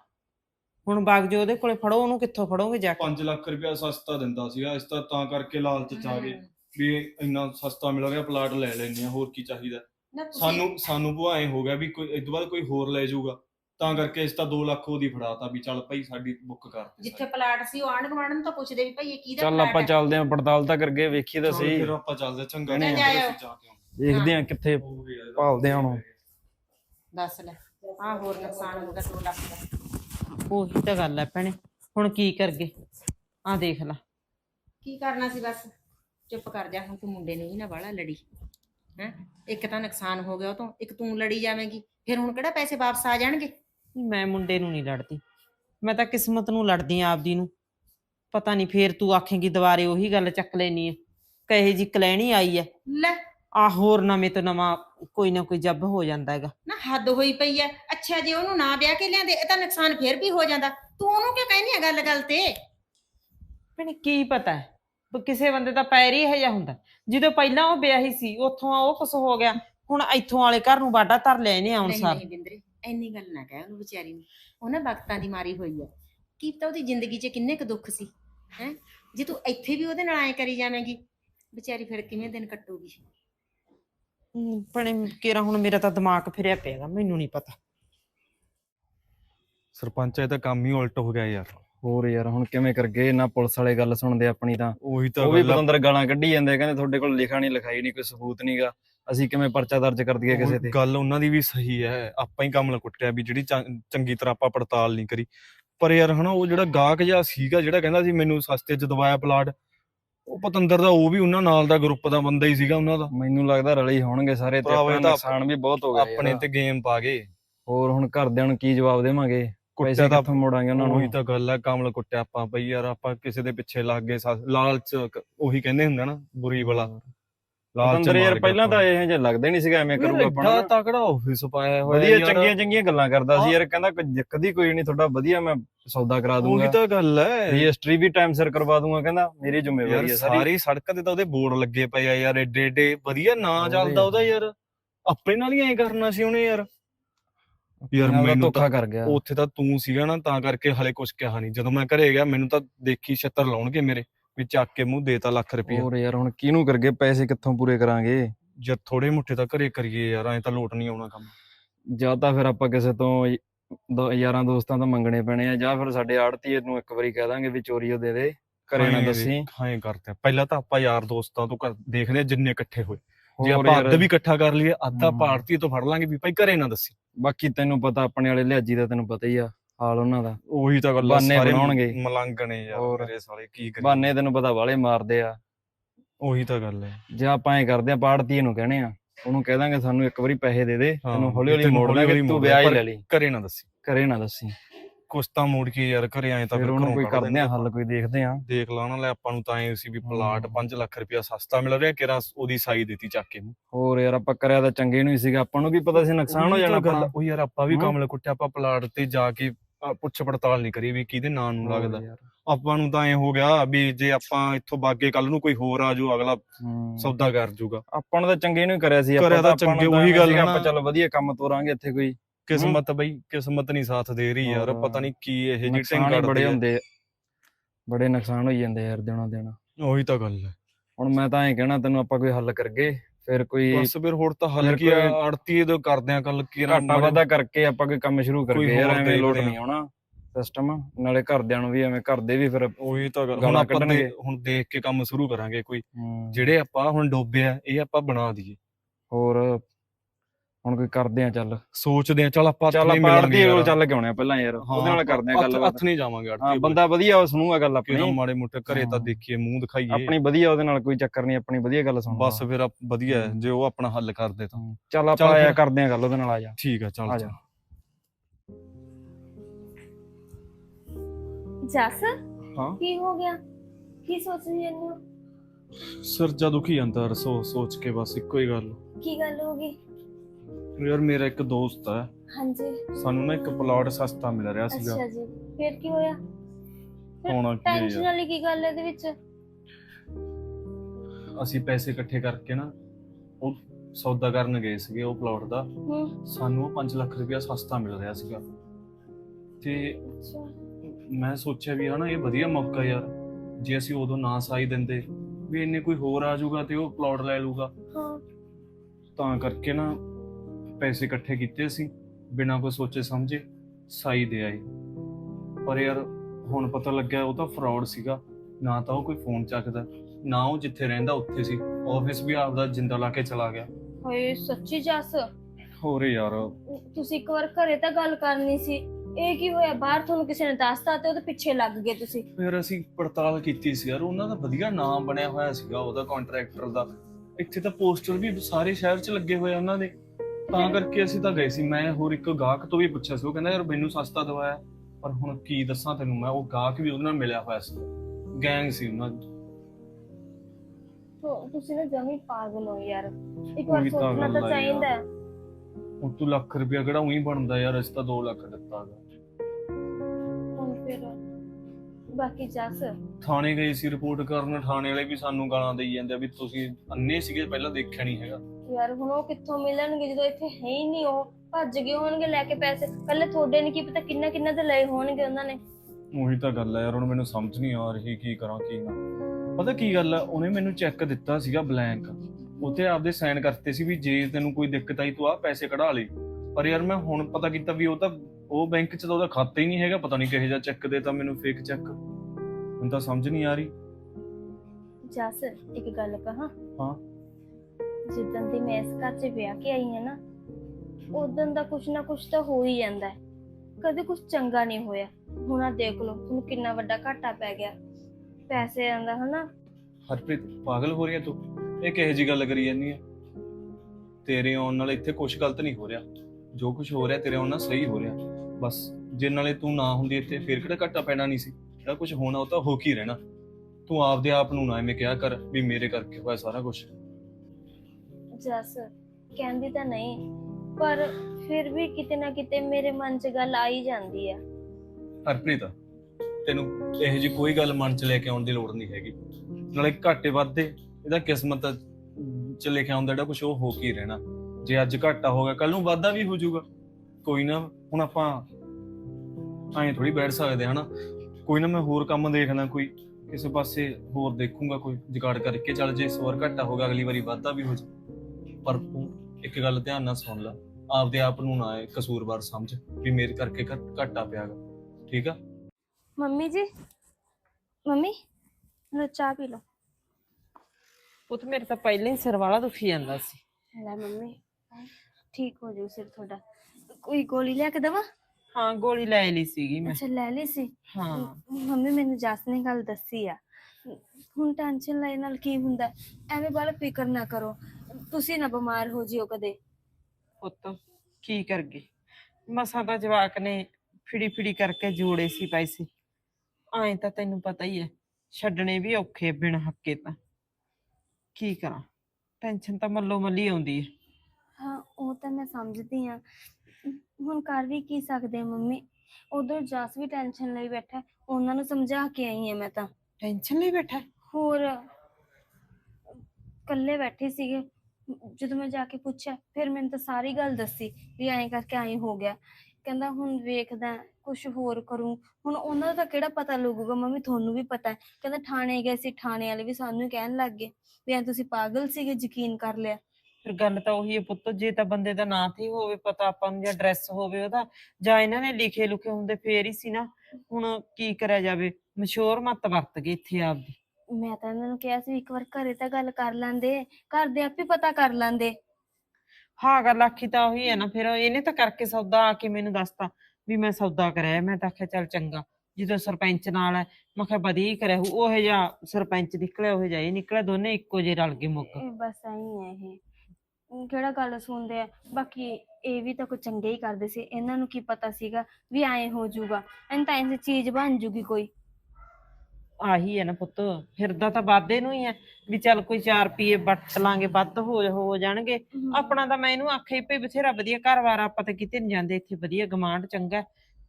ਹੁਣ ਬਾਗ ਜੋ ਉਹਦੇ ਕੋਲੇ ਫੜੋ ਉਹਨੂੰ ਕਿੱਥੋਂ ਫੜੋਗੇ ਜਾ ਕੇ? 5 ਲੱਖ ਰੁਪਇਆ ਸਸਤਾ ਦਿੰਦਾ ਸੀਗਾ ਇਸ ਤਾਂ ਤਾਂ ਕਰਕੇ ਲਾਲਚ ਚ ਆ ਗਏ। ਵੀ ਇੰਨਾ ਸਸਤਾ ਮਿਲ ਰਿਹਾ ਪਲਾਟ ਲੈ ਲੈਣੇ ਆ ਹੋਰ ਕੀ ਚਾਹੀਦਾ? ਨਾ ਤੁਸੀਂ- ਸਾਨੂੰ ਸਾਨੂੰ ਭੁਆਏ ਹੋ ਗਿਆ ਵੀ ਕੋਈ ਇਸ ਤੋਂ ਬਾਅਦ ਕੋਈ ਹੋਰ ਲੈ ਜਾਊਗਾ। ਤਾਂ ਕਰਕੇ ਇਸ ਤਾਂ 2 ਲੱਖ ਉਹਦੀ ਫੜਾਤਾ ਵੀ ਚੱਲ ਭਾਈ ਸਾਡੀ ਬੁੱਕ ਕਰ ਦੇ ਜਿੱਥੇ ਪਲਾਟ ਸੀ ਉਹ ਆਂਢ ਗੁਆਂਢ ਨੂੰ ਤਾਂ ਪੁੱਛਦੇ ਵੀ ਭਾਈ ਇਹ ਕਿਹਦਾ ਚੱਲ ਪਲਾਟ ਆਪਾਂ ਹੈ? ਚੱਲਦੇ ਆਂ ਪੜਤਾਲ ਤਾਂ ਕਰਕੇ ਵੇਖੀਏ ਤਾਂ ਸਹੀ। ਫਿਰ ਆਪਾਂ ਚੱਲਦੇ ਚੰਗਾ ਨਹੀਂ, ਜਾ ਕੇ ਦੇਖਦੇ ਆਂ ਕਿੱਥੇ ਹੋ ਗਿਆ। ਭਾਲਦੇ ਆ ਉਹਨੂੰ। ਦੱਸ ਲੈ ਆ ਹੋਰ ਨੁਕਸਾਨ ਹੋਗਾ 2 ਲੱਖ ਦਾ। ਉਹੀ ਤਾਂ ਗੱਲ ਹੈ ਭੈਣੇ ਹੁਣ ਕੀ ਕਰਗੇ? ਆ ਦੇਖ ਲੈ। ਕੀ ਕਰਨਾ ਸੀ ਬਸ? ਚੁੱਪ ਕਰ ਜਾ ਹੁਣ ਤੂੰ ਮੁੰਡੇ ਨੂੰ ਵੀ ਨਾ ਬਾਹਲਾ ਲੜੀ। ਹੈ? ਇੱਕ ਤਾਂ ਨੁਕਸਾਨ ਹੋ ਗਿਆ ਉਹ ਤੋਂ ਇੱਕ ਤੂੰ ਲੜੀ ਜਾਵੇਂਗੀ ਫਿਰ ਹੁਣ ਕਿਹੜਾ ਪੈਸੇ ਵਾਪਸ ਆ ਜਾਣਗੇ? ਮੈਂ ਮੁੰਡੇ ਨੂੰ ਨਹੀਂ ਲੜਦੀ। ਮੈਂ ਤਾਂ ਕਿਸਮਤ ਨੂੰ ਲੜਦੀ ਆਂ ਆਪਦੀ ਨੂੰ। ਪਤਾ ਨਹੀਂ ਫੇਰ ਤੂੰ ਆਖੇਂਗੀ ਦੁਬਾਰੇ ਉਹੀ ਗੱਲ ਚੱਕ ਲੈਣੀ ਹੈ ਕਹੇ ਜੀ ਕਲੈਣੀ ਆਈ ਹੈ ਲੈ। ਆ ਹੋਰ ਨਵੇਂ ਤੋਂ ਨਵਾਂ ਕੋਈ ਨਾ ਕੋਈ ਜੱਬ ਹੋ ਜਾਂਦਾ ਹੈਗਾ। ਨਾ ਹੱਦ ਹੋਈ ਪਈ ਐ ਅੱਛਾ ਜੇ ਉਹਨੂੰ ਨਾ ਵਿਆਹ ਕੇ ਲਿਆਂਦੇ ਇਹ ਤਾਂ ਨੁਕਸਾਨ ਫੇਰ ਵੀ ਹੋ ਜਾਂਦਾ। ਤੂੰ ਉਹਨੂੰ ਕਿਉਂ ਕਹਿੰਦੀ ਆ ਗੱਲ ਗੱਲ ਤੇ? ਭੈਣੇ ਕੀ ਪਤਾ ਹੈ? ਕਿਸੇ ਬੰਦੇ ਦਾ ਪੈਰ ਹੀ ਇਹੋ ਜਿਹਾ ਹੁੰਦਾ। ਜਦੋਂ ਪਹਿਲਾਂ ਉਹ ਵਿਆਹੀ ਸੀ ਉੱਥੋਂ ਉਹ ਕੁਛ ਹੋ ਗਿਆ ਹੁਣ ਇੱਥੋਂ ਵਾਲੇ ਘਰ ਨੂੰ ਬਾਡਾ ਧਰ ਲਿਆ ਇਹਨੇ ਆਉਣ ਨਹੀਂ ਸਾਰ। ਨਹੀਂ ਬਿੰਦਰੇ ਐਨੀ ਗੱਲ ਨਾ ਕਹਿ ਉਹਨੂੰ ਵਿਚਾਰੀ ਨੂੰ। ਉਹ ਨਾ ਵਕਤਾਂ ਦੀ ਮਾਰੀ ਹੋਈ ਐ ਕੀ ਪਤਾ ਉਹਦੀ ਜ਼ਿੰਦਗੀ 'ਚ ਕਿੰਨੇ ਕੁ ਦੁੱਖ ਸੀ ਹੈ? ਜੇ ਤੂੰ ਇੱਥੇ ਵੀ ਉਹਦੇ ਨਾਲ ਐ ਕਰੀ ਜਾਵੇਂਗੀ ਵਿਚਾਰੀ ਫਿਰ ਕਿਵੇਂ ਦਿਨ ਕੱਟੂਗੀ? ਭੈਣੇ ਕੇਰਾ ਹੁਣ ਮੇਰਾ ਤਾਂ ਦਿਮਾਗ ਫਿਰਿਆ ਪਿਆਗਾ ਮੈਨੂੰ ਨਹੀਂ ਪਤਾ। ਸਰਪੰਚ ਇਹ ਤਾਂ ਕੰਮ ਹੀ ਉਲਟ ਹੋ ਗਿਆ ਯਾਰ। ਹੋਰ ਯਾਰ ਹੁਣ ਕਿਵੇਂ ਕਰਗੇ? ਨਾ ਪੁਲਿਸ ਵਾਲੇ ਗੱਲ ਸੁਣਦੇ ਆਪਣੀ ਤਾਂ। ਉਹੀ ਤਾਂ ਉਹ ਵੀ ਗੱਲ ਆ। ਪਤੰਦਰ ਗਾਲਾਂ ਕੱਢੀ ਜਾਂਦੇ ਕਹਿੰਦੇ ਤੁਹਾਡੇ ਕੋਲ ਲਿਖਾ ਨਹੀਂ ਲਿਖਾਈ ਨਹੀਂ ਕੋਈ ਸਬੂਤ ਨਹੀਂਗਾ ਅਸੀਂ ਕਿਵੇਂ ਪਰਚਾ ਦਰਜ ਕਰ ਦਈਏ ਕਿਸੇ ਤੇ? ਗੱਲ ਉਹਨਾਂ ਦੀ ਵੀ ਸਹੀ ਹੈ ਆਪਾਂ ਹੀ ਕੰਮ ਲ ਕੁੱਟਿਆ ਵੀ ਜਿਹੜੀ ਚੰ- ਚੰਗੀ ਤਰ੍ਹਾਂ ਆਪਾਂ ਪੜਤਾਲ ਨਹੀਂ ਕਰੀ। ਪਰ ਯਾਰ ਹਨਾ ਉਹ ਜਿਹੜਾ ਗਾਹਕ ਜਿਹਾ ਸੀਗਾ ਜਿਹੜਾ ਕਹਿੰਦਾ ਸੀ ਮੈਨੂੰ ਸਸਤੇ 'ਚ ਦਵਾਇਆ ਪਲਾਟ ਉਹ ਪਤੰਦਰ ਦਾ ਉਹ ਵੀ ਉਹਨਾਂ ਨਾਲ ਦਾ ਗਰੁੱਪ ਦਾ ਬੰਦਾ ਹੀ ਸੀਗਾ ਉਹਨਾਂ ਦਾ। ਮੈਨੂੰ ਲੱਗਦਾ ਰਲੇ ਹੀ ਹੋਣਗੇ ਸਾਰੇ ਤੇ ਭਰਾਵਾ, ਆਪਣਾ ਤਾਂ ਨੁਕਸਾਨ ਵੀ ਬਹੁਤ ਹੋ ਗਿਆ ਆਪਣੇ। ਤੇ ਗੇਮ ਪਾ ਗਏ। ਹੋਰ ਹੁਣ ਘਰਦਿਆਂ ਨੂੰ ਕੀ ਜਵਾਬ ਦੇਵਾਂਗੇ? ਕੁੱਟਿਆ ਤਾਂ ਕਿੱਥੋਂ ਮੋੜਾਂਗੇ ਉਹਨਾਂ ਨੂੰ? ਉਹੀ ਤਾਂ ਗੱਲ ਹੈ ਕਮਲ ਕੁੱਟਿਆ ਆਪਾਂ ਬਈ ਯਾਰ ਆਪਾਂ ਕਿਸੇ ਦੇ ਪਿੱਛੇ ਲੱਗ ਗਏ ਲਾਲਚ ਕ- ਉਹੀ ਕਹਿੰਦੇ ਹੁੰਦੇ ਨਾ ਬੁਰੀ ਬਲਾ ਲਾਲਚ ਯਾਰ ਪਹਿਲਾਂ ਤਾਂ ਇਹੋ ਜਿਹਾ ਲੱਗਦਾ ਨਹੀਂ ਸੀਗਾ ਐਵੇਂ। ਕਰੂਗਾ ਆਪਣਾ। ਤਕੜਾ ਆਫਿਸ ਪਾਇਆ ਹੋਇਆ ਵਧੀਆ ਯਾਰ। ਚੰਗੀਆਂ ਚੰਗੀਆਂ ਗੱਲਾਂ ਕਰਦਾ ਸੀ ਹਾਂ। ਯਾਰ ਕਹਿੰਦਾ ਕੋਈ ਕਦੀ ਕੋਈ ਨਹੀਂ ਤੁਹਾਡਾ ਵਧੀਆ ਮੈਂ ਸੌਦਾ ਕਰਾ ਦੂੰਗਾ। ਉਹੀ ਤਾਂ ਗੱਲ ਹੈ। ਰਜਿਸਟਰੀ ਵੀ ਟਾਈਮ ਸਿਰ ਕਰਵਾ ਦੂੰਗਾ ਕਹਿੰਦਾ ਮੇਰੀ ਯਾਰ ਜ਼ਿੰਮੇਵਾਰੀ ਹੈ ਸਾਰੀ। ਸਾਰੀ ਸੜਕ ਤੇ ਤਾਂ ਉਹਦੇ ਬੋਰਡ ਲੱਗੇ ਪਏ ਆ ਯਾਰ ਏਡੇ ਏਡੇ ਵਧੀਆ ਨਾਂ ਉਹਦੇ ਚੱਲਦਾ ਉਹਦਾ ਯਾਰ। ਆਪਣੇ ਨਾਲ ਹੀ ਐਂ ਕਰਨਾ ਸੀ ਉਹਨੇ ਯਾਰ। ਯਾਰ ਨਾਲ ਮੈਨੂੰ ਧੋਖਾ ਤਾਂ ਕਰ ਗਿਆ। ਉੱਥੇ ਤਾਂ ਤੂੰ ਸੀਗਾ ਨਾ ਤਾਂ ਕਰਕੇ ਹਲੇ ਕੁਝ ਕਿਹਾ ਨਹੀਂ ਜਦੋਂ ਮੈਂ ਘਰੇ ਗਿਆ ਮੈਨੂੰ ਤਾਂ ਦੇਖੀ ਛੱਤਰ ਲਾਉਣਗੇ ਮੇਰੇ ਵੀ ਚੱਕ ਕੇ ਮੂੰਹ ਦੇਤਾ ਲੱਖ ਰੁਪਏ ਹੋਰ ਯਾਰ ਹੁਣ ਕਿਹਨੂੰ ਕਰਗੇ? ਪੈਸੇ ਕਿੱਥੋਂ ਪੂਰੇ ਕਰਾਂਗੇ? ਜਦ ਥੋੜੇ ਮੁੱਠੇ ਤਾਂ ਘਰੇ ਕਰੀਏ ਯਾਰ ਐਂ ਤਾਂ ਲੋਟ ਨਹੀਂ ਆਉਣਾ ਕੰਮ। ਜਾਂ ਤਾਂ ਫਿਰ ਆਪਾਂ ਕਿਸੇ ਤੋਂ ਦੋ- ਯਾਰਾਂ ਦੋਸਤਾਂ ਤੋਂ ਮੰਗਣੇ ਪੈਣੇ ਆ ਜਾਂ ਫਿਰ ਸਾਡੇ ਆੜਤੀਏ ਨੂੰ ਇੱਕ ਵਾਰੀ ਕਹਿ ਦਾਂਗੇ ਵੀ ਚੋਰੀ ਉਹ ਦੇ ਦੇ ਘਰੇ ਨਾ ਦੱਸੀ। ਹਾਂ ਕਰਦੇ ਆ। ਪਹਿਲਾਂ ਤਾਂ ਆਪਾਂ ਯਾਰ ਦੋਸਤਾਂ ਤੋਂ ਕਰ- ਦੇਖਦੇ ਆ ਜਿੰਨੇ ਇਕੱਠੇ ਹੋਏ। ਜੇ ਹੋਰ ਆਪਾਂ ਯਾਰ, ਅੱਧ ਵੀ ਇਕੱਠਾ ਕਰ ਲਈਏ ਅੱਧਾ ਹਮ। ਭਾਰਤੀ ਤੋਂ ਫੜ ਲਾਂਗੇ ਵੀ ਭਾਈ ਘਰੇ ਨਾ ਦੱਸੀ। ਬਾਕੀ ਤੈਨੂੰ ਪਤਾ ਆਪਣੇ ਵਾਲੇ ਲਿਹਾਜੀ ਦਾ ਤੈਨੂੰ ਪਤਾ ਹੀ ਆ ਹਾਲ ਉਹਨਾਂ ਦਾ। ਉਹੀ ਤਾਂ ਗੱਲ ਆ, ਬਹਾਨੇ ਸਾਰੇ ਬਣਾਉਣਗੇ। ਮਲੰਗ ਨੇ ਯਾਰ ਹੋਰ। ਮੇਰੇ ਸਾਲੇ ਕੀ ਕਰੀਏ। ਬਹਾਨੇ ਤੈਨੂੰ ਪਤਾ ਵਾਲੇ ਮਾਰਦੇ ਆ। ਉਹੀ ਤਾਂ ਗੱਲ ਹੈ ਜੇ ਆਪਾਂ ਐ ਕਰਦੇ ਆ ਪਾੜਤੀਏ ਨੂੰ ਕਹਣੇ ਆ ਉਹਨੂੰ ਕਹਿ ਦਾਂਗੇ ਸਾਨੂੰ ਇੱਕ ਵਾਰੀ ਪੈਸੇ ਦੇ ਦੇ ਹਾਂ, ਤੈਨੂੰ ਹੌਲੀ ਹੌਲੀ ਤੈਨੂੰ ਮੋੜ ਲਾਂਗੇ ਤੂੰ ਵਿਆਹ ਹੀ ਲੈ ਲਈ। ਘਰੇ ਨਾ ਦੱਸੀ। ਘਰੇ ਨਾ ਦੱਸੀ। ਕੁਛ ਤਾਂ ਮੋੜ ਕੇ ਯਾਰ ਘਰੇ ਆਏ ਤਾਂ ਫਿਰ ਉਹਨੂੰ ਕੋਈ ਕਰਦੇ ਆ ਹੱਲ ਕੋਈ ਦੇਖਦੇ ਆ ਦੇਖ ਲਾ ਉਹਨਾਂ ਲੈ ਆਪਾਂ ਨੂੰ ਤਾਂ ਐ ਸੀ ਵੀ ਪਲਾਟ ਹਮ। 5 ਲੱਖ ਰੁਪਇਆ ਸਸਤਾ ਮਿਲ ਰਿਹਾ ਕਿਰਾ ਉਹਦੀ ਸਾਈ ਦਿੱਤੀ ਚੱਕ ਕੇ ਹੋਰ ਯਾਰ ਆਪਾਂ ਕਰਿਆ ਤਾਂ ਚੰਗੇ ਨੂੰ ਹੀ ਸੀਗਾ ਆਪਾਂ ਨੂੰ ਕੀ ਪਤਾ ਸੀ ਨੁਕਸਾਨ ਹੋ ਤਾਂ ਜਾਣਾ ਆਪਣਾ ਉਹ ਯਾਰ ਆਪਾਂ ਵੀ। ਕਮਲ ਕੁੱਟਿਆ ਆਪਾਂ ਪਲਾਟ ਤੇ ਜਾ ਕੇ ਪੁੱਛ ਪੜਤਾਲ ਨਹੀਂ ਕਰੀ ਵੀ ਕਿਹਦੇ ਨਾਂ ਨੂੰ ਲੱਗਦਾ। ਆਪਾਂ ਨੂੰ ਤਾਂ ਐ ਹੋ ਗਿਆ ਵੀ ਜੇ ਆਪਾਂ ਇੱਥੋਂ ਬਾਗੇ ਕੱਲ ਨੂੰ ਕੋਈ ਹੋਰ ਆ ਜਾਊ ਅਗਲਾ। ਸੌਦਾ ਕਰ ਜਾਊਗਾ ਆਪਾਂ ਨੂੰ ਤਾਂ ਚੰਗੇ ਨੂੰ ਹੀ ਕਰਿਆ ਸੀ ਤਾਂ ਆਪਾਂ ਨੂੰ ਚੰਗੇ, ਤਾਂ ਉਹੀ ਗੱਲ। ਆਪਾਂ ਚੱਲ ਵਧੀਆ ਕੰਮ ਤੋਰਾਂਗੇ ਇੱਥੇ ਕੋਈ ਕਿਸਮਤ ਬਈ ਕਿਸਮਤ ਨਹੀਂ ਸਾਥ ਦੇ ਰਹੀ ਯਾਰ। ਪਤਾ ਨਹੀਂ ਕੀ ਇਹ ਜੀ ਟਿੰਗ ਕੱਢਦੇ ਬੜੇ। ਹੁੰਦੇ। ਬੜੇ ਨੁਕਸਾਨ ਹੋਈ ਜਾਂਦੇ ਯਾਰ ਦਿਨੋਂ ਦਿਨ ਉਹੀ ਤਾਂ ਗੱਲ ਹੈ ਹੁਣ ਮੈਂ ਤਾਂ ਐਂ ਕਹਿਣਾ ਤੈਨੂੰ ਆਪਾਂ ਕੋਈ ਹੱਲ ਕਰਗੇ ਫਿਰ ਕੋਈ ਬਸ ਫਿਰ ਹੋਰ ਤਾਂ ਹੱਲ ਕੀ ਆੜਤੀ ਇਹਦੋਂ ਕਰਦੇ ਆ ਕੱਲ ਕੀ ਘਾਟਾ ਵਾਧਾ ਕਰਕੇ ਆਪਾਂ ਕੋਈ ਕੰਮ ਸ਼ੁਰੂ ਕਰਗੇ ਯਾਰ ਐਵੇਂ ਲੋਟ। ਨਹੀਂ ਆਉਣਾ ਸਿਸਟਮ ਨਾਲੇ ਘਰਦਿਆਂ ਨੂੰ ਵੀ ਐਵੇਂ ਘਰਦੇ ਵੀ ਫਿਰ ਉਹੀ ਤਾਂ ਗੱਲ ਹੁਣ ਆਪਾਂ। ਦੇ- ਹੁਣ ਦੇਖ ਕੇ ਕੰਮ ਸ਼ੁਰੂ ਕਰਾਂਗੇ ਕੋਈ ਜਿਹੜੇ ਆਪਾਂ ਹੁਣ ਡੋਬੇ ਆ ਇਹ ਆਪਾਂ ਬਣਾ ਦਈਏ ਹੋਰ ਹੁਣ ਕੋਈ ਕਰਦੇ ਆ ਚੱਲ ਸੋਚਦੇ ਆ ਚਲ ਆਪਾਂ ਚੱਲ ਆਪਾਂ ਮਿਲਾਂਗੇ ਕੋਲ। ਚੱਲ ਕੇ ਆਉਣੇ ਆ ਪਹਿਲਾਂ ਯਾਰ ਉਹਦੇ ਨਾਲ ਕਰਦੇ ਆ ਗੱਲ ਹੱਥ ਨਹੀਂ ਜਾਵਾਂਗੇ ਹਾਂ ਬੰਦਾ ਵਧੀਆ ਉਹ ਸੁਣੂਗਾ ਗੱਲ ਆਪਣੀ। ਮਾੜੇ ਮੋਟੇ ਘਰੇ ਤਾਂ। ਦੇਖੀਏ ਮੂੰਹ ਦਿਖਾਈਏ। ਆਪਣੀ ਵਧੀਆ ਉਹਦੇ ਨਾਲ ਕੋਈ ਚੱਕਰ ਨਹੀਂ ਆਪਣੀ ਵਧੀਆ ਗੱਲ ਸੁਣਦਾ ਬਸ ਫਿਰ ਆਪ- ਵਧੀਆ ਹੈ, ਜੇ ਉਹ ਆਪਣਾ ਹੱਲ ਕਰਦੇ ਤਾਂ। ਚੱਲ ਆਪਾਂ ਚੱਲ ਆਇਆ। ਕਰਦੇ ਆ ਗੱਲ ਉਹਦੇ ਨਾਲ ਆ ਜਾ। ਠੀਕ ਆ ਚੱਲ ਆ ਜਾ। ਜੱਸ? ਹਾਂ? ਕੀ ਹੋ ਗਿਆ? ਕੀ ਸੋਚ ਰਹੀ ਜਾਂਦੇ ਹੋ? ਸਿਰ ਦੁਖੀ ਜਾਂਦਾ ਰਸੋ ਸੋਚ ਕੇ ਬਸ ਇੱਕੋ ਹੀ ਗੱਲ। ਕੀ ਗੱਲ ਹੋ ਗਈ? ਯਾਰ ਮੇਰਾ ਇੱਕ ਦੋਸਤ ਹੈ। ਹਾਂਜੀ। ਸਾਨੂੰ ਨਾ ਇੱਕ ਪਲਾਟ ਸਸਤਾ ਮਿਲ ਰਿਹਾ ਸੀਗਾ। ਅੱਛਾ ਜੀ। ਫਿਰ ਕੀ ਹੋਇਆ? ਹੋਣਾ ਕੀ ਹੈ ਟੈਨਸ਼ਨ ਵਾਲੀ ਕੀ ਗੱਲ ਹੈ ਇਹਦੇ ਵਿੱਚ? ਅਸੀਂ ਪੈਸੇ ਇਕੱਠੇ ਕਰਕੇ ਨਾ ਉਹ ਸੌਦਾ ਕਰਨ ਗਏ ਸੀਗੇ ਉਹ ਪਲਾਟ ਦਾ। ਹੂੰ। ਸਾਨੂੰ 5 ਲੱਖ ਰੁਪਇਆ ਸਸਤਾ ਮਿਲ ਰਿਹਾ ਸੀਗਾ। ਤੇ ਅੱਛਾ। ਮੈਂ ਸੋਚਿਆ ਵੀ ਹਨਾ ਇਹ ਵਧੀਆ ਮੌਕਾ ਯਾਰ। ਜੇ ਅਸੀਂ ਉਦੋਂ ਨਾ ਸਾਈ ਦਿੰਦੇ ਵੀ ਇੰਨੇ ਕੋਈ ਹੋਰ ਆ ਜਾਊਗਾ ਤੇ ਉਹ ਪਲਾਟ ਲੈ ਲੂਗਾ ਹਾਂ। ਤਾਂ ਕਰਕੇ ਨਾ ਪੈਸੇ ਇਕੱਠੇ ਕੀਤੇ ਸੀ ਬਿਨਾਂ ਕੋਈ ਸੋਚੇ ਸਮਝੇ ਸਾਈ ਦੇ ਆਏ। ਪਰ ਯਾਰ ਹੁਣ ਪਤਾ ਲੱਗਿਆ ਉਹ ਤਾਂ ਫਰਾਡ ਸੀਗਾ ਨਾ ਤਾਂ ਉਹ ਕੋਈ ਫੋਨ ਚੱਕਦਾ ਨਾ ਉਹ ਜਿੱਥੇ ਰਹਿੰਦਾ ਉੱਥੇ ਸੀ ਆਫਿਸ ਵੀ ਆਪਦਾ ਜਿੰਦਾ ਲਾ ਕੇ ਚਲਾ ਗਿਆ। ਹੋਏ ਸੱਚੀ ਜੱਸ? ਹੋਰ ਯਾਰ। ਤੁਸੀਂ ਇੱਕ ਵਾਰ ਘਰੇ ਤਾਂ ਗੱਲ ਕਰਨੀ ਸੀ ਇਹ ਕੀ ਹੋਇਆ? ਬਾਹਰ ਤੁਹਾਨੂੰ ਕਿਸੇ ਨੇ ਦੱਸਤਾ ਤੇ ਉਹਦੇ ਪਿੱਛੇ ਲੱਗ ਗਏ ਤੁਸੀਂ। ਫਿਰ ਅਸੀਂ ਪੜਤਾਲ ਕੀਤੀ ਸੀ ਯਾਰ ਉਹਨਾਂ ਦਾ ਵਧੀਆ ਨਾਮ ਬਣਿਆ ਹੋਇਆ ਸੀਗਾ ਉਹਦਾ ਕੰਟਰੈਕਟਰ ਦਾ। ਇੱਥੇ ਤਾਂ ਪੋਸਟਰ ਵੀ ਸਾਰੇ ਸ਼ਹਿਰ 'ਚ ਲੱਗੇ ਹੋਏ ਆ ਉਹਨਾਂ ਦੇ। ਤਾਂ ਕਰਕੇ ਅਸੀਂ ਤਾਂ ਗਏ ਸੀ। ਮੈਂ ਹੋਰ ਇੱਕ ਗਾਹਕ ਤੋਂ ਵੀ ਪੁੱਛਿਆ ਸੀ। ਉਹ ਕਹਿੰਦਾ ਯਾਰ ਮੈਨੂੰ ਸਸਤਾ ਦਵਾਇਆ ਪਰ ਹੁਣ ਕੀ ਦੱਸਾਂ ਤੈਨੂੰ ਮੈਂ? ਉਹ ਗਾਹਕ ਵੀ ਉਹਦੇ ਨਾਲ ਮਿਲਿਆ ਹੋਇਆ ਸੀ। ਗੈਂਗ ਸੀ ਉਹਨਾਂ ਦੀ। ਤੁ- ਤੁਸੀਂ ਨਾ ਜਮੀ ਪਾਗਲ ਹੋ ਯਾਰ। ਇੱਕ ਵਾਰ ਉਹੀ ਤਾਂ ਸੋਚਣਾ ਗੱਲ ਤਾਂ ਆ ਚਾਹੀਦਾ। ਹੈ। ਹੁਣ ਤੂੰ ਲੱਖ ਰੁਪਇਆ ਕਿਹੜਾ ਉਹੀ ਬਣਦਾ ਯਾਰ ਅਸੀਂ ਤਾਂ 2 ਲੱਖ ਦਿੱਤਾ ਗਾ ਹੁਣ ਫਿਰ ਬਾਕੀ ਜੱਸ। ਥਾਣੇ ਗਏ ਸੀ ਰਿਪੋਰਟ ਕਰਨ। ਥਾਣੇ ਵਾਲੇ ਵੀ ਸਾਨੂੰ ਗਾਲਾਂ ਦੇਈ ਜਾਂਦੇ ਆ ਵੀ ਤੁਸੀਂ ਅੰਨੇ ਸੀਗੇ ਪਹਿਲਾਂ ਦੇਖਿਆ ਨਹੀਂ ਹੈਗਾ। ਯਾਰ ਹੁਣ ਉਹ ਕਿੱਥੋਂ ਮਿਲਣਗੇ? ਜਦੋਂ ਇੱਥੇ ਹੈ ਹੀ ਨਹੀਂ ਉਹ ਭੱਜ ਗਏ ਹੋਣਗੇ ਲੈ ਕੇ ਪੈਸੇ। ਕੱਲੇ ਤੁਹਾਡੇ ਨਹੀਂ ਕੀ ਪਤਾ ਕਿੰਨਾ ਕਿੰਨਾ ਤੇ ਲਏ ਹੋਣਗੇ ਉਹਨਾਂ ਨੇ। ਉਹੀ ਤਾਂ ਗੱਲ ਹੈ ਯਾਰ ਹੁਣ ਮੈਨੂੰ ਸਮਝ ਨਹੀਂ ਆ ਰਹੀ ਕੀ ਕਰਾਂ ਕੀ ਨਾ। ਪਤਾ ਕੀ ਗੱਲ ਹੈ ਉਹਨੇ ਮੈਨੂੰ ਚੈੱਕ ਦਿੱਤਾ ਸੀਗਾ ਬਲੈਂਕ ਉਤੇ ਆਪਦੇ ਸਾਈਨ ਕਰਤੇ ਸੀ ਵੀ ਜੇ ਤੈਨੂੰ ਕੋਈ ਦਿੱਕਤ ਆਈ ਤੂੰ ਆ ਪੈਸੇ ਕਢਾ ਲਈ ਪਰ ਯਾਰ ਮੈਂ ਹੁਣ ਪਤਾ ਕੀਤਾ ਵੀ ਉਹ ਤਾਂ ਉਹ ਬੈਂਕ 'ਚ ਤਾਂ ਉਹਦਾ ਖਾਤਾ ਹੀ ਨਹੀਂ ਹੈਗਾ ਪਤਾ ਨਹੀਂ ਕਿਹੋ ਜਿਹਾ ਚੈੱਕ ਦੇ ਤਾਂ ਮੈਨੂੰ ਫੇਕ ਚੈੱਕ ਮੈਨੂੰ ਤਾਂ ਸਮਝ ਨਹੀਂ ਆ ਰਹੀ। ਜੱਸ ਇੱਕ ਗੱਲ ਕਹਾਂ? ਹਾਂ। ਜਿੱਦਣ ਦੀ ਮੈਂ ਇਸ ਘਰ 'ਚ ਵਿਆਹ ਕੇ ਆਈ ਹਾਂ ਨਾ, ਉਦੋਂ ਦਾ ਕੁਛ ਨਾ ਕੁਛ ਤਾਂ ਹੋ ਹੀ ਜਾਂਦਾ ਹੈ। ਕਦੇ ਕੁਛ ਚੰਗਾ ਨਹੀਂ ਹੋਇਆ। ਹੁਣ ਆ ਦੇਖ ਲਓ, ਤੁਹਾਨੂੰ ਕਿੰਨਾ ਵੱਡਾ ਘਾਟਾ ਪੈ ਗਿਆ। ਪੈਸੇ ਆਂਦਾ ਹਨਾ। ਹਰਪ੍ਰੀਤ, ਪਾਗਲ ਹੋ ਰਹੀ ਹੈ ਤੂੰ? ਇਹ ਕਿਹੋ ਜੀ ਗੱਲ ਕਰੀ ਜਾਂਦੀ ਹੈ? ਤੇਰੇ ਆਉਣ ਨਾਲ ਇੱਥੇ ਕੁਝ ਗਲਤ ਨਹੀਂ ਹੋ ਰਿਹਾ। ਜੋ ਕੁਝ ਹੋ ਰਿਹਾ ਤੇਰੇ ਆਉਣ ਨਾਲ ਸਹੀ ਹੋ ਰਿਹਾ। ਬਸ, ਜੇ ਨਾਲੇ ਤੂੰ ਨਾ ਹੁੰਦੀ ਇੱਥੇ, ਫਿਰ ਕਿਹੜਾ ਘਾਟਾ ਪੈਣਾ ਨਹੀਂ ਸੀ? ਜਿਹੜਾ ਕੁਝ ਹੋਣਾ ਉਹ ਤਾਂ ਹੋ ਕੀ ਰਹਿਣਾ। ਤੂੰ ਆਪਦੇ ਆਪ ਨੂੰ ਨਾ ਐਵੇਂ ਕਿਹਾ ਕਰ ਵੀ ਮੇਰੇ ਕਰਕੇ ਹੋਇਆ ਸਾਰਾ ਕੁਝ ਜੱਸ। ਕਹਿੰਦੀ ਤਾਂ ਨਹੀਂ, ਪਰ ਫਿਰ ਵੀ ਕਿਤੇ ਨਾ ਕਿਤੇ ਮੇਰੇ ਮਨ 'ਚ ਗੱਲ ਆ ਹੀ ਜਾਂਦੀ ਹੈ ਹਰਪ੍ਰੀਤ, ਤੈਨੂੰ ਇਹੋ ਜੀ ਕੋਈ ਗੱਲ ਮਨ 'ਚ ਲੈ ਕੇ ਆਉਣ ਦੀ ਲੋੜ ਨਹੀਂ ਹੈਗੀ। ਨਾਲੇ ਘਾਟੇ ਵਾਧੇ ਇਹਦਾ ਕਿਸਮਤ 'ਚ ਲਿਖਿਆ ਹੁੰਦਾ ਜਿਹੜਾ ਕੁਝ ਉਹ ਹੋ ਕੀ ਰਹਿਣਾ। ਜੇ ਅੱਜ ਘਾਟਾ ਹੋ ਗਿਆ ਕੱਲ ਨੂੰ ਵਾਧਾ ਵੀ ਹੋ ਜਾਊਗਾ। ਕੋਈ ਨਾ, ਹੁਣ ਆਪਾਂ ਐਂ ਥੋੜੀ ਬੈਠ ਸਕਦੇ ਹਨਾ? ਕੋਈ ਨਾ ਮੈਂ ਹੋਰ ਕੰਮ ਦੇਖਦਾ ਕੋਈ ਕਿਸੇ ਪਾਸੇ ਹੋਰ ਦੇਖੂੰਗਾ, ਕੋਈ ਜੁਗਾੜ ਕਰਕੇ ਚੱਲ ਜੇ ਇਸ ਵਾਰ ਘਾਟਾ ਹੋਗਾ ਅਗਲੀ ਵਾਰੀ ਵਾਧਾ ਵੀ ਹੋ ਜਾ ਪਰ ਤੂੰ ਇੱਕ ਗੱਲ ਧਿਆਨ ਨਾਲ ਸੁਣ ਲੈ ਆਪਦੇ ਆਪ ਨੂੰ ਨਾ ਇਹ ਕਸੂਰਵਾਰ ਸਮਝ ਵੀ ਮੇਰੇ ਕਰਕੇ ਘ- ਘਾਟਾ ਪਿਆਗਾ ਠੀਕ ਆ? ਮੰਮੀ ਜੀ ਮੰਮੀ ਲੋ ਚਾਹ ਪੀ ਲਓ। ਉਹ ਤਾਂ ਮੇਰੇ ਤਾਂ ਪਹਿਲਾਂ ਹੀ ਸਿਰ ਵਾਲਾ ਦੁਖੀ ਜਾਂਦਾ ਸੀ। ਲੈ ਮੰਮੀ ਠੀਕ ਹੋ ਜਾਊ ਸਿਰ ਤੁਹਾਡਾ। ਕੋਈ ਗੋਲੀ ਲਿਆ ਕੇ ਦਵਾ? ਹਾਂ ਗੋਲੀ ਲੈ ਲਈ ਸੀਗੀ ਮੈਂ। ਅੱਛਾ ਲੈ ਲਈ ਸੀ? ਹਾਂ। ਮੰਮੀ ਮੈਨੂੰ ਜਸ ਨੇ ਗੱਲ ਦੱਸੀ ਆ। ਹੁਣ ਟੈਨਸ਼ਨ ਲੈਣ ਨਾਲ ਕੀ ਹੁੰਦਾ? ਐਵੇਂ ਬਾਲਾ ਫਿਕਰ ਨਾ ਕਰੋ। ਤੁਸੀਂ ਨਾ ਬਿਮਾਰ ਹੋ ਜਿਓ ਕਦੇ। ਪੁੱਤ ਕੀ ਕਰਗੇ? ਮਸਾਂ ਤਾਂ ਜਵਾਕ ਨੇ ਫਿੜੀ ਫਿੜੀ ਕਰਕੇ ਜੋੜੇ ਸੀ ਪੈਸੇ ਐਂ ਤਾਂ ਤੈਨੂੰ ਪਤਾ ਹੀ ਹੈ ਛੱਡਣੇ ਵੀ ਔਖੇ ਬਿਨ ਹੱਕੇ ਤਾਂ। ਕੀ ਕਰਾਂ? ਟੈਨਸ਼ਨ ਤਾਂ ਮੱਲੋ ਮੱਲੀ ਆਉਂਦੀ ਹੈ ਹਾਂ ਉਹ ਤਾਂ ਮੈਂ ਸਮਝਦੀ ਆ। ਹੁਣ ਕਰ ਵੀ ਕੀ ਸਕਦੇ ਆ ਮੰਮੀ? ਉਧਰ ਜਸ ਵੀ ਟੈਨਸ਼ਨ ਲਈ ਬੈਠਾ ਹੈ, ਉਹਨਾਂ ਨੂੰ ਸਮਝਾ ਕੇ ਆਈ ਆ ਮੈਂ ਤਾਂ। ਟੈਨਸ਼ਨ ਲਈ ਬੈਠਾ? ਹੋਰ ਇਕੱਲੇ ਬੈਠੇ ਸੀਗੇ। ਜਦੋਂ ਮੈਂ ਜਾ ਕੇ ਪੁੱਛਿਆ, ਫਿਰ ਮੈਨੂੰ ਤਾਂ ਸਾਰੀ ਗੱਲ ਦੱਸੀ ਵੀ ਐਂ ਕਰਕੇ ਐਂ ਹੋ ਗਿਆ। ਕਹਿੰਦਾ, ਹੁਣ ਵੇਖਦਾ ਕੁਝ ਹੋਰ ਕਰੂੰ। ਹੁਣ ਉਹਨਾਂ ਦਾ ਤਾਂ ਕਿਹੜਾ ਪਤਾ ਲੱਗੂਗਾ? ਮੰਮੀ, ਤੁਹਾਨੂੰ ਵੀ ਪਤਾ ਹੈ। ਕਹਿੰਦਾ ਥਾਣੇ ਗਏ ਸੀ ਥਾਣੇ ਵਾਲੇ ਵੀ ਸਾਨੂੰ ਕਹਿਣ ਲੱਗ ਗਏ ਵੀ ਐਂ ਤੁਸੀਂ ਪਾਗਲ ਸੀਗੇ, ਯਕੀਨ ਕਰ ਲਿਆ। ਫਿਰ ਗੱਲ ਤਾਂ ਉਹੀ ਹੈ ਪੁੱਤ, ਜੇ ਤਾਂ ਬੰਦੇ ਦਾ ਨਾਂ ਤੇ ਹੋਵੇ, ਪਤਾ ਆਪਾਂ ਨੂੰ ਜਾਂ ਐਡਰੈਸ ਹੋਵੇ ਉਹਦਾ, ਜਾਂ ਇਹਨਾਂ ਨੇ ਲਿਖੇ ਲੁਕੇ ਹੁੰਦੇ ਫੇਰ ਹੀ ਸੀ ਨਾ, ਹੁਣ ਕੀ ਕਰਿਆ ਜਾਵੇ? ਮਸ਼ਹੂਰ ਮਤ ਵਰਤ ਗਏ ਇੱਥੇ ਆਪਦੀ। ਮੈਂ ਤਾਂ ਇਹਨਾਂ ਨੂੰ ਕਿਹਾ ਸੀ ਇੱਕ ਵਾਰ ਘਰੇ ਤਾਂ ਗੱਲ ਕਰ ਲੈਂਦੇ ਘਰ ਦੇ ਆਪੇ ਪਤਾ ਕਰ ਲੈਂਦੇ। ਹਾਂ ਗੱਲ ਆਖੀ ਤਾਂ ਉਹੀ ਹੈ ਨਾ ਫਿਰ ਇਹਨੇ ਤਾਂ ਕਰਕੇ ਸੌਦਾ ਆ ਕੇ ਮੈਨੂੰ ਦੱਸਤਾ ਵੀ ਮੈਂ ਸੌਦਾ ਕਰਿਆ ਮੈਂ ਤਾਂ ਆਖਿਆ ਚੱਲ ਚੰਗਾ। ਜਦੋਂ ਸਰਪੰਚ ਨਾਲ ਹੈ ਮੈਂ ਕਿਹਾ ਵਧੀਆ ਹੀ ਕਰਿਆ ਉਹ ਜਿਹਾ ਸਰਪੰਚ ਨਿਕਲਿਆ ਉਹ ਜਿਹਾ ਇਹ ਨਿਕਲਿਆ ਦੋਨੇ ਇੱਕੋ ਜਿਹੇ ਰਲ ਗਏ ਮੁੱਕ। ਇਹ ਬਸ ਐਂ ਹੈ ਇਹ। ਅਮ ਕਿਹੜਾ ਗੱਲ ਸੁਣਦੇ ਆ? ਬਾਕੀ ਇਹ ਵੀ ਤਾਂ ਕੋਈ ਚੰਗੇ ਹੀ ਕਰਦੇ ਸੀ ਇਹਨਾਂ ਨੂੰ ਕੀ ਪਤਾ ਸੀਗਾ ਵੀ ਐਂ ਹੋ ਜਾਊਗਾ ਇਹਨਾਂ ਤਾਂ ਐਂ ਚੀਜ਼ ਬਣ ਜੂਗੀ ਕੋਈ। ਆਹੀ ਹੈ ਨਾ ਪੁੱਤ ਫਿਰਦਾ ਤਾਂ ਵਾਧੇ ਨੂੰ ਹੀ ਹੈ ਵੀ ਚੱਲ ਕੋਈ 4 ਰੁਪਏ ਵੱਟ ਲਾਂਗੇ ਵੱਧ ਹੋ ਹੋ ਜਾਣਗੇ। ਆਪਣਾ ਤਾਂ ਮੈਂ ਇਹਨੂੰ ਆਖਿਆ ਹੀ ਭਈ ਬਥੇਰਾ ਵਧੀਆ ਘਰ-ਬਾਰ ਆਪਾਂ ਤਾਂ ਕਿਤੇ ਨਹੀਂ ਜਾਂਦੇ ਇੱਥੇ ਵਧੀਆ ਗਮਾਂਡ ਚੰਗਾ।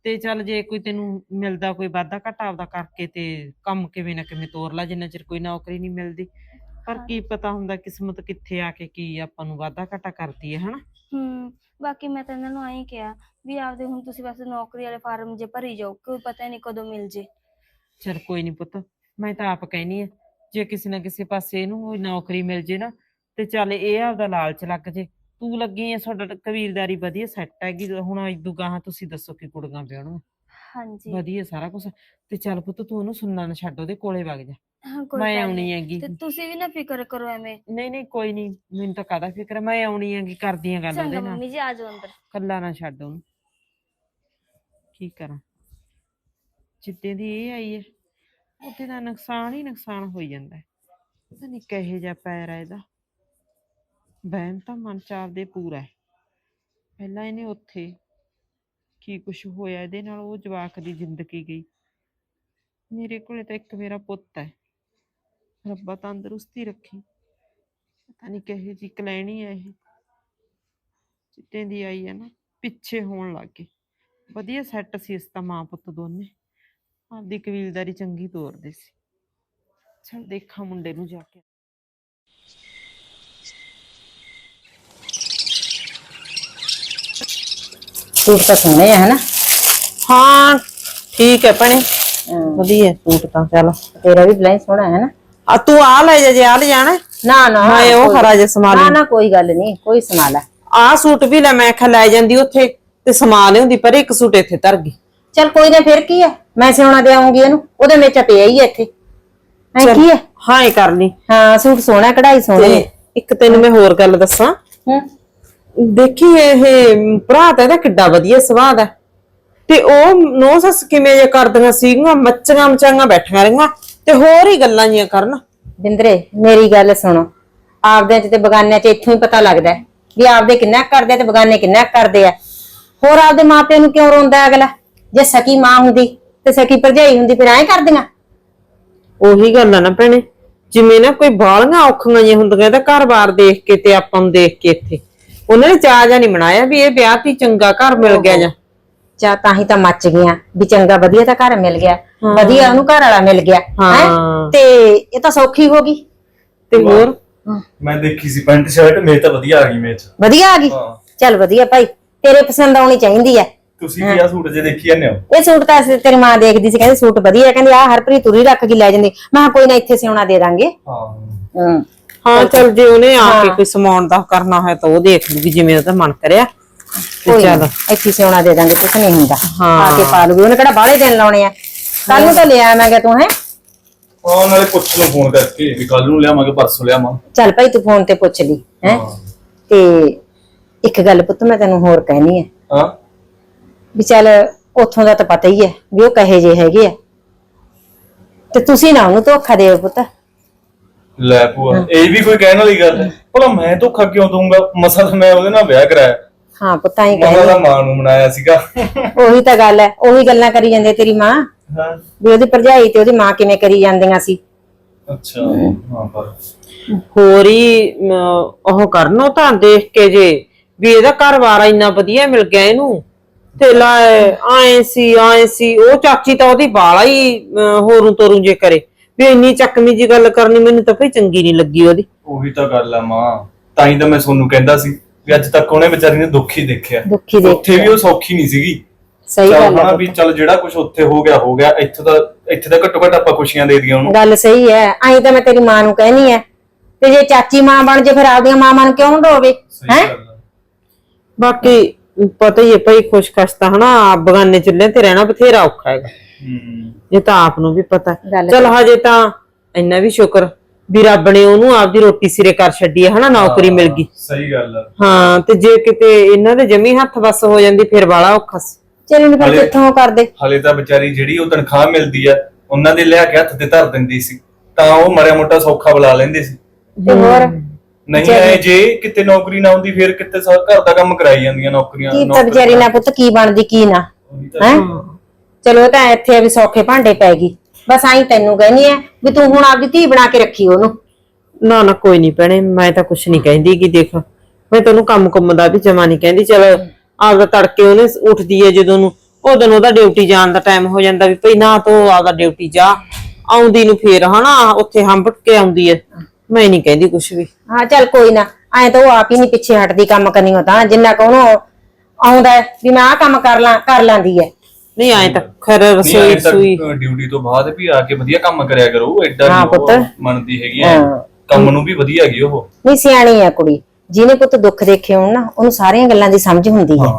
ਤੇ ਚੱਲ ਜੇ ਕੋਈ ਤੈਨੂੰ ਮਿਲਦਾ ਕੋਈ ਵਾਧਾ ਘਾਟਾ ਆਪਦਾ ਕਰਕੇ ਤੇ ਕੰਮ ਕਿਵੇਂ ਨਾ ਕਿਵੇਂ ਤੋਰ ਲਾ ਜਿੰਨਾ ਚਿਰ ਕੋਈ ਨੌਕਰੀ ਨਹੀਂ ਮਿਲਦੀ। ਪਰ ਕੀ ਪਤਾ ਹੁੰਦਾ ਕਿਸਮਤ ਕਿੱਥੇ ਆ ਕੇ ਕੀ ਆਪਾਂ ਨੂੰ ਵਾਧਾ ਘਾਟਾ ਕਰਦੀ ਹੈ ਹਨਾ? ਹੂੰ ਬਾਕੀ ਮੈਂ ਤਾਂ ਇਹਨਾਂ ਨੂੰ ਆਈ ਕਿਹਾ ਵੀ ਆਪਦੇ ਹੁਣ ਤੁਸੀਂ ਬਸ ਨੌਕਰੀ ਵਾਲੇ ਫਾਰਮ ਜੇ ਭਰੀ ਜਾਓ ਕੋਈ ਪਤਾ ਨਹੀਂ ਕਦੋਂ ਮਿਲ ਜੇ। ਚਲ ਕੋਈ ਨਹੀਂ ਪੁੱਤ ਮੈਂ ਤਾਂ ਆਪ ਕਹਿਨੀ ਆ ਜੇ ਕਿਸੇ ਨਾ ਕਿਸੇ ਪਾਸੇ ਇਹਨੂੰ ਨੌਕਰੀ ਮਿਲ ਜੇ ਨਾ ਤੇ ਚੱਲ ਇਹ ਆਪਦਾ ਲਾਲਚ ਲੱਗ ਜੇ। ਤੂੰ ਲੱਗੀ ਆ ਤੁਹਾਡਾ ਕਬੀਲਦਾਰੀ ਵਧੀਆ ਸੈੱਟ ਹੈਗੀ ਹੁਣ ਇਦੂ ਗਾਹਾਂ ਤੁਸੀਂ ਦੱਸੋ ਕਿ ਕੁੜੀਆਂ ਵਿਆਹਣੀਆਂ ਹਾਂਜੀ। ਵਧੀਆ ਸਾਰਾ ਕੁਝ ਤੇ ਚੱਲ ਪੁੱਤ ਤੂੰ ਉਹਨੂੰ ਸੁਣਨਾ ਨਾ ਛੱਡ ਉਹਦੇ ਕੋਲੇ ਵਗ ਜਾ। ਹਾਂ, ਕੋਈ ਮੈਂ ਗੱਲ ਆਉਣੀ ਨੀ। ਹੈਗੀ। ਤੇ ਤੁਸੀਂ ਵੀ ਨਾ ਫਿਕਰ ਕਰੋ ਐਵੇਂ। ਨਹੀਂ ਨਹੀਂ ਕੋਈ ਨਹੀਂ ਮੈਨੂੰ ਤਾਂ ਕਾਹਦਾ ਫਿਕਰ ਮੈਂ ਆਉਣੀ ਹੈਗੀ ਕਰਦੀਆਂ ਗੱਲ ਚੰਗਾ ਉਹਦੇ ਨਾਲ। ਮੰਮੀ ਜੀ ਆ ਜਾਓ ਅੰਦਰ। ਕੱਲਾ ਨਾ ਛੱਡ ਉਹਨੂੰ। ਕੀ ਕਰਾਂ? ਜਿੱਦੇ ਦੀ ਇਹ ਆਈ ਹੈ, ਉੱਥੇ ਦਾ ਨੁਕਸਾਨ ਹੀ ਨੁਕਸਾਨ ਹੋਈ ਜਾਂਦਾ ਹੈ। ਪਤਾ ਨਹੀਂ ਕਹੇ ਜਾ ਪੈਰ ਹੈ ਇਹਦਾ। ਵਹਿਮ ਤਾਂ ਮਨ ਚ ਆਪਦੇ ਪੂਰਾ ਹੈ। ਪਹਿਲਾਂ ਇਹਨੇ ਉੱਥੇ ਕੀ ਕੁਛ ਹੋਇਆ, ਇਹਦੇ ਨਾਲ ਉਹ ਜਵਾਕ ਦੀ ਜ਼ਿੰਦਗੀ ਗਈ। ਮੇਰੇ ਕੋਲੇ ਤਾਂ ਇੱਕ ਮੇਰਾ ਪੁੱਤ ਹੈ। ਰੱਬਾ ਤੰਦਰੁਸਤੀ ਰੱਖੀ। ਪਤਾ ਨਹੀਂ ਕਹੇ ਜੀ ਕਲੈਣੀ ਹੈ ਇਹ। ਚਿੱਟੇ ਦੀ ਆਈ ਹੈ ਨਾ, ਪਿੱਛੇ ਹੋਣ ਲੱਗ ਗਏ। ਵਧੀਆ ਸੈੱਟ ਸੀ ਇਸ ਤਾਂ ਮਾਂ ਪੁੱਤ ਦੋਨੇ। ਆਪਦੀ ਕਬੀਲਦਾਰੀ ਚੰਗੀ ਤੋਰਦੇ ਸੀ। ਚਲ ਦੇਖਾਂ ਮੁੰਡੇ ਨੂੰ ਜਾ ਕੇ। ਸੂਟ ਤਾਂ ਸੋਹਣੇ ਆ ਹਨਾ? ਹਾਂ ਠੀਕ ਹੈ ਭੈਣੇ। ਵਧੀਆ ਸੂਟ ਤਾਂ ਚਲ। ਤੇਰਾ ਵੀ ਬਲਾਈ ਸੋਹਣਾ ਹੈ ਨਾ ਆ ਤੂੰ ਆ ਲੈ ਜਾ ਜੇ ਆ ਲੈ ਜਾਣਾ। ਨਾ ਨਾ ਮੈਂ ਉਹ ਕੋਈ- ਹਰਾ ਜਿਹਾ ਸਮਾ ਨਾ ਨਾ ਕੋਈ ਗੱਲ ਨਹੀਂ ਕੋਈ ਸਮਾ ਲੈ। ਆ ਸੂਟ ਵੀ ਲੈ ਮੈਂ ਖਾ ਲੈ ਜਾਂਦੀ ਉੱਥੇ ਤੇ ਸਮਾ ਲਿਆਉਂਦੀ ਪਰ ਇੱਕ ਸੂਟ ਇੱਥੇ ਧਰ ਗਈ। ਚਲ ਕੋਈ ਨਾ ਫਿਰ ਕੀ ਹੈ ਮੈਂ ਸਿਉਣਾ ਦੇ ਆਉਂਗੀ ਇਹਨੂੰ। ਉਹਦੇ ਵਿੱਚ ਪਿਆ ਹੀ ਇੱਥੇ। ਐ ਕੀ ਹੈ ਹਾਂ ਇਹ ਕਰ ਲਈ। ਹਾਂ ਸੂਟ ਸੋਹਣਾ ਕਢਾਈ ਸੋਹਣੀ ਤੇ ਇੱਕ ਤੈਨੂੰ ਮੈਂ ਹੋਰ ਗੱਲ ਦੱਸਾਂ। ਹੂੰ। ਦੇਖੀ ਇਹ ਭਰਾ ਤਾਂ ਇਹਦਾ ਕਿੱਡਾ ਵਧੀਆ ਸੁਭਾਅ ਦਾ। ਤੇ ਉਹ ਨੋ ਸੱਸ ਕਿਵੇਂ ਜੇ ਕਰਦੀਆਂ ਸੀਗੀਆਂ ਮੱਚੀਆਂ ਮਚਾਈਆਂ ਬੈਠੀਆਂ ਰਹੀਆਂ। ਤੇ ਹੋਰ ਹੀ ਗੱਲਾਂ ਜੀਆਂ ਕਰਨ। ਬਿੰਦਰੇ ਮੇਰੀ ਗੱਲ ਸੁਣੋ। ਆਪਦਿਆਂ ਚ ਤੇ ਬਗਾਨਿਆਂ ਚ ਇੱਥੋਂ ਹੀ ਪਤਾ ਲੱਗਦਾ ਹੈ। ਵੀ ਆਪਦੇ ਕਿੰਨਾ ਕੁ ਕਰਦੇ ਆ ਤੇ ਬਗਾਨੇ ਕਿੰਨਾ ਕੁ ਕਰਦੇ ਆ। ਹੋਰ ਆਪਦੇ ਮਾਪਿਆਂ ਨੂੰ ਕਿਉਂ ਰੋਂਦਾ ਹੈ ਅਗਲਾ? ਜੇ ਸਕੀ ਮਾਂ ਹੁੰਦੀ ਤੇ ਸਕੀ ਭਰਜਾਈ ਹੁੰਦੀ ਫਿਰ ਐਂ ਕਰਦੀਆਂ। ਉਹੀ ਗੱਲ ਆ ਨਾ ਭੈਣੇ ਜਿਵੇਂ ਨਾ ਕੋਈ ਬਾਲੀਆਂ ਔਖੀਆਂ ਜਿਹੀਆਂ ਹੁੰਦੀਆਂ ਤਾਂ ਘਰ-ਬਾਰ ਦੇਖ ਕੇ ਤੇ ਆਪਾਂ ਨੂੰ ਦੇਖ ਕੇ ਇੱਥੇ। ਉਹਨਾਂ ਨੇ ਚਾਹ ਜਾਂ ਨਹੀਂ ਬਣਾਇਆ ਵੀ ਇਹ ਵਿਆਹ ਤੀ ਚੰਗਾ ਘਰ ਮਿਲ ਗਿਆ ਜਾਂ। ਚਾ ਤਾਂ ਹੀ ਤਾਂ ਮੱਚ ਗਈਆਂ ਵੀ ਚੰਗਾ ਵਧੀਆ ਤਾਂ ਘਰ ਮਿਲ ਗਿਆ ਵਧੀਆ ਉਹਨੂੰ ਘਰ ਵਾਲਾ ਮਿਲ ਗਿਆ ਹਾਂ। ਹੈਂ? ਤੇ ਇਹ ਤਾਂ ਸੌਖੀ ਹੋ ਗਈ। ਤੇ ਹੋਰ? ਮੈਂ ਦੇਖੀ ਸੀ ਪੈਂਟ ਸ਼ਰਟ ਮੇਰੇ ਤਾਂ ਵਧੀਆ ਆ ਗਈ ਮੇਰੇ ਚ। ਵਧੀਆ ਆ ਗਈ? ਹਾਂ। ਚੱਲ ਵਧੀਆ ਭਾਈ ਤੇਰੇ ਪਸੰਦ ਆਉਣੀ ਚਾਹੀਦੀ ਹੈ ਤੁਸੀਂ ਵੀ ਆ ਸੂਟ ਜੇ ਦੇਖੀ ਜਾਂਦੇ ਹੋ? ਇਹ ਸੂਟ ਤਾਂ ਅਸੀਂ- ਤੇਰੀ ਮਾਂ ਦੇਖਦੀ ਸੀ ਕਹਿੰਦੀ ਸੂਟ ਵਧੀਆ ਹੈ। ਕਹਿੰਦੀ ਆ ਹਰਪ੍ਰੀਤ ਤੁਰੀ ਰੱਖ ਕੇ ਲੈ ਜਾਂਦੀ। ਮੈਂ ਕਿਹਾ ਕੋਈ ਨਾ ਇੱਥੇ ਸਿਉਣਾ ਦੇ ਦਾਂਗੇ। ਹਾਂ। ਹੂੰ। ਹਾਂ ਚਲ ਜੇ ਉਹਨੇ ਆ ਕੇ ਕੋਈ ਸਮਾਨ ਦਾ ਕਰਨਾ ਹੋਇਆ ਤਾਂ ਉਹ ਦੇਖ ਲੂਗੀ ਜਿਵੇਂ ਉਹਦਾ ਮਨ ਕਰਿਆ। ਤੇ ਕੋਈ ਚੱਲ। ਨਾ, ਇੱਥੇ ਸਿਉਣਾ ਦੇ ਦਾਂਗੇ ਕੁਛ ਨਹੀਂ ਹੁੰਦਾ। ਹਾਂ। ਆ ਕੇ ਪਾ ਲੂਗੀ ਉਹਨੇ ਕਿਹੜਾ ਬਾਹਲੇ ਦਿਨ ਲਾਉਣੇ ਆ। ਕੱਲ ਨੂੰ ਤਾਂ ਲੈ ਆਵਾਂਗੇ ਤੂੰ ਹੈ? ਉਹ ਨਾਲੇ ਪੁੱਛ ਲਓ ਫੋਨ ਕਰਕੇ ਵੀ ਕੱਲ ਨੂੰ ਲਿਆਵਾਂਗੇ ਪਰਸੋਂ ਲਿਆਵਾਂ ਚੱਲ ਭਾਈ ਤੂੰ ਫੋਨ ਤੇ ਪੁੱਛ ਲਈ ਹੈ? ਹਾਂ। ਤੇ ਇੱਕ ਗੱਲ ਪੁੱਤ ਮੈਂ ਤੈਨੂੰ ਹੋਰ ਕਹਿਣੀ ਹੈ ਹਾਂ। ਵੀ ਚੱਲ ਉੱਥੋਂ ਦਾ ਤਾਂ ਪਤਾ ਹੀ ਹੈ ਵੀ ਉਹ ਕਹੇ ਜੇ ਹੈਗੇ ਆ। ਤੇ ਤੁਸੀਂ ਨਾ ਉਹਨੂੰ ਧੋਖਾ ਦਿਓ ਪੁੱਤ। ਲੈ ਭੂਆ ਇਹ ਵੀ ਕੋਈ ਕਹਿਣ ਵਾਲੀ ਗੱਲ ਹੈ? ਭਲਾ ਮੈਂ ਧੋਖਾ ਕਿਉਂ ਦਊਂਗਾ? ਮਸਾ ਤਾਂ ਮੈਂ ਉਹਦੇ ਨਾਲ ਵਿਆਹ ਕਰਾਇਆ। ਹਾਂ ਪੁੱਤਾਂ ਹੀ ਮਸਾ ਕਹੇ ਦਾ। ਮਾਂ ਨੂੰ ਮਨਾਇਆ ਸੀਗਾ। ਉਹੀ ਤਾਂ ਗੱਲ ਹੈ ਉਹੀ ਗੱਲਾਂ ਕਰੀ ਜਾਂਦੇ ਤੇਰੀ ਮਾਂ। ਹਾਂ। ਵੀ ਉਹਦੀ ਭਰਜਾਈ ਤੇ ਉਹਦੀ ਮਾਂ ਕਿਵੇਂ ਕਰੀ ਜਾਂਦੀਆਂ ਸੀ। ਅੱਛਾ ਹਾਂ ਪਰ। ਹੋਰ ਹੀ ਅਮ, ਉਹ ਕਰਨੋ ਤਾਂ ਦੇਖ ਕੇ ਜੇ ਵੀ ਇਹਦਾ ਘਰ-ਬਾਰ ਇੰਨਾ ਵਧੀਆ ਮਿਲ ਗਿਆ ਇਹਨੂੰ। ਤੇ ਲੈ ਆਏ ਸੀ ਆਏ ਸੀ। ਉਹ ਚਾਚੀ ਤਾਂ ਉਹਦੀ ਬਾਲਾ ਹੀ ਹੋਰੂ ਤੋਰੂ ਜੇ ਕਰੇ। ਵੀ ਇੰਨੀ ਚੱਕਵੀਂ ਜੀ ਗੱਲ ਕਰਨੀ ਮੈਨੂੰ ਤਾਂ ਭਈ ਚੰਗੀ ਨਹੀਂ ਲੱਗੀ ਉਹਦੀ। ਉਹੀ ਤਾਂ ਗੱਲ ਆ ਮਾਂ। ਤਾਂ ਹੀ ਤਾਂ ਮੈਂ ਤੁਹਾਨੂੰ ਕਹਿੰਦਾ ਸੀ ਵੀ ਅੱਜ ਤੱਕ ਉਹਨੇ ਵਿਚਾਰੀ ਨੇ ਦੁੱਖ ਹੀ ਦੇਖਿਆ। ਦੁੱਖੀ ਦੇਖ ਉੱਥੇ ਵੀ ਉਹ ਸੌਖੀ ਨਹੀਂ ਸੀਗੀ। ਸਹੀ ਗੱਲ ਹੈ ਵੀ ਚੱਲ ਜਿਹੜਾ ਕੁਝ ਉੱਥੇ ਹੋ ਗਿਆ ਹੋ ਗਿਆ। ਇੱਥੇ ਤਾਂ ਇੱਥੇ ਤਾਂ ਘੱਟੋ ਘੱਟ ਆਪਾਂ ਖੁਸ਼ੀਆਂ ਦੇ ਦਈਆਂ ਉਹਨੂੰ। ਗੱਲ ਸਹੀ ਹੈ। ਐਂ ਤਾਂ ਮੈਂ ਤੇਰੀ ਮਾਂ ਨੂੰ ਕਹਿਣੀ ਹੈ ਤੇ ਜੇ ਚਾਚੀ ਮਾਂ ਬਣ ਜੇ ਫਿਰ ਆਪਦੀਆਂ ਮਾਂ ਨੂੰ ਕਿਉਂ ਰੋਵੇ ਸਹੀ ਹੈ? ਗੱਲ ਆ। ਬਾਕੀ ਪਤਾ ਹੀ ਹੈ ਭਈ ਖੁਸ਼ਖਸ਼ ਤਾਂ ਹਨਾ ਆਪ ਬਗਾਨੇ ਚੁੱਲ੍ਹੇ ਤੇ ਰਹਿਣਾ ਬਥੇਰਾ ਔਖਾ ਹੈਗਾ। ਹੂੰ। ਇਹ ਤਾਂ ਆਪ ਨੂੰ ਵੀ ਪਤਾ ਹੈ। ਗੱਲ ਚਲ ਹਜੇ ਤਾਂ ਇੰਨਾ ਵੀ ਸ਼ੁਕਰ ਵੀ ਰੱਬ ਨੇ ਉਹਨੂੰ ਆਪਦੀ ਰੋਟੀ ਸਿਰੇ ਕਰ ਛੱਡੀ ਹੈ ਹਨਾ ਨੌਕਰੀ ਮਿਲ ਗਈ। ਸਹੀ ਗੱਲ ਆ। ਹਾਂ ਤੇ ਜੇ ਕਿਤੇ ਇਹਨਾਂ ਦੇ ਜਮੀ ਹੱਥ ਵਸ ਹੋ ਜਾਂਦੀ ਫਿਰ ਬਾਲਾ ਔਖਾ ਸੀ। ਚਲੋ ਨੀ ਫਿਰ ਹਲੇ- ਕਿੱਥੋਂ ਕਰਦੇ? ਹਲੇ ਤਾਂ ਵਿਚਾਰੀ ਜਿਹੜੀ ਉਹ ਤਨਖਾਹ ਮਿਲਦੀ ਆ ਉਹਨਾਂ ਦੇ ਲਿਆ ਕੇ ਹੱਥ ਤੇ ਧਰ ਦਿੰਦੀ ਸੀ। ਤਾਂ ਉਹ ਮਰਿਆ ਮੋਟਾ ਸੌਖਾ ਬੁਲਾ ਲੈਂਦੇ ਸੀ। ਤੇ ਹੋਰ? ਨਹੀਂ ਐ ਜੇ ਕਿਤੇ ਨੌਕਰੀ ਨਾ ਹੁੰਦੀ ਫਿਰ ਕਿਤੇ ਸਾ- ਘਰ ਦਾ ਕੰਮ ਕਰਾਈ ਜਾਂਦੀਆਂ ਨੌਕਰੀਆਂ ਕੀ ਤਾਂ। ਵਿਚਾਰੀ ਨਾਲ ਪੁੱਤ ਕੀ ਬਣਦੀ ਕੀ ਨਾ ਉਹੀ ਤਾਂ- ਹੈ? ਚਲੋ ਇਹ ਤਾਂ ਇੱਥੇ ਵੀ ਸੌਖੇ ਭਾਂਡੇ ਪੈ ਗਈ। ਬਸ ਆਈ ਤੈਨੂੰ ਕਹਿੰਦੀ ਐ ਵੀ ਤੂੰ ਹੁਣ ਆਪਦੀ ਧੀ ਬਣਾ ਕੇ ਰੱਖੀ ਉਹਨੂੰ। ਨਾ ਨਾ ਕੋਈ ਨਹੀਂ ਭੈਣੇ ਮੈਂ ਤਾਂ ਕੁਛ ਨਹੀਂ ਕਹਿੰਦੀ ਕਿ ਦੇਖ ਮੈਂ ਤੈਨੂੰ ਕੰਮ ਕੁੰਮ ਦਾ ਵੀ ਜਮਾ ਨਹੀਂ ਕਹਿੰਦੀ ਚਲ ਆਪਦਾ ਤੜਕੇ ਉਹਨੇ ਉੱਠਦੀ ਹੈ ਜਦੋਂ ਨੂੰ ਉਦੋਂ ਉਹਦਾ ਡਿਊਟੀ ਜਾਣ ਦਾ ਟਾਈਮ ਹੋ ਜਾਂਦਾ ਵੀ ਭਈ ਨਾ ਤੋ ਆਪਦਾ ਡਿਊਟੀ ਜਾ ਆਉਂਦੀ ਨੂੰ ਫੇਰ ਹਨਾ ਉੱਥੇ ਹੰਬਟ ਕੇ ਆਉਂਦੀ ਹੈ ਮੈਂ ਨਹੀਂ ਕਹਿੰਦੀ ਕੁਛ ਵੀ। ਹਾਂ ਚੱਲ ਕੋਈ ਨਾ ਐ ਤਾਂ ਉਹ ਆਪ ਹੀ ਨਹੀਂ ਪਿੱਛੇ ਹਟਦੀ ਕੰਮ ਕਰਨੀ ਤਾਂ ਜਿੰਨਾ ਕੁ ਉਹਨੂੰ ਆਉਂਦਾ ਹੈ ਵੀ ਮੈਂ ਆਹ ਕੰਮ ਕਰ ਲਾਂ ਕਰ ਲਾਂਦੀ ਐ ਨਹੀਂ ਆਏ ਤਾਂ ਖਰ ਰਸੋਈ ਸੂਈ ਡਿਊਟੀ ਤੋਂ ਬਾਅਦ ਵੀ ਆ ਕੇ ਵਧੀਆ ਕੰਮ ਕਰਿਆ ਕਰੋ ਐਡਾ ਹਾਂ ਨਹੀਂ ਉਹ ਪੁੱਤ। ਮੰਨਦੀ ਹੈਗੀ ਐ। ਹਾਂ। ਕੰਮ ਨੂੰ ਵੀ ਵਧੀਆ ਹੈਗੀ ਉਹ। ਨਹੀਂ ਸਿਆਣੀ ਐ ਕੁੜੀ ਜਿਹਨੇ ਪੁੱਤ ਦੁੱਖ ਦੇਖੇ ਹੋਣ ਨਾ ਉਹਨੂੰ ਸਾਰੀਆਂ ਗੱਲਾਂ ਦੀ ਸਮਝ ਹੁੰਦੀ ਹੈ।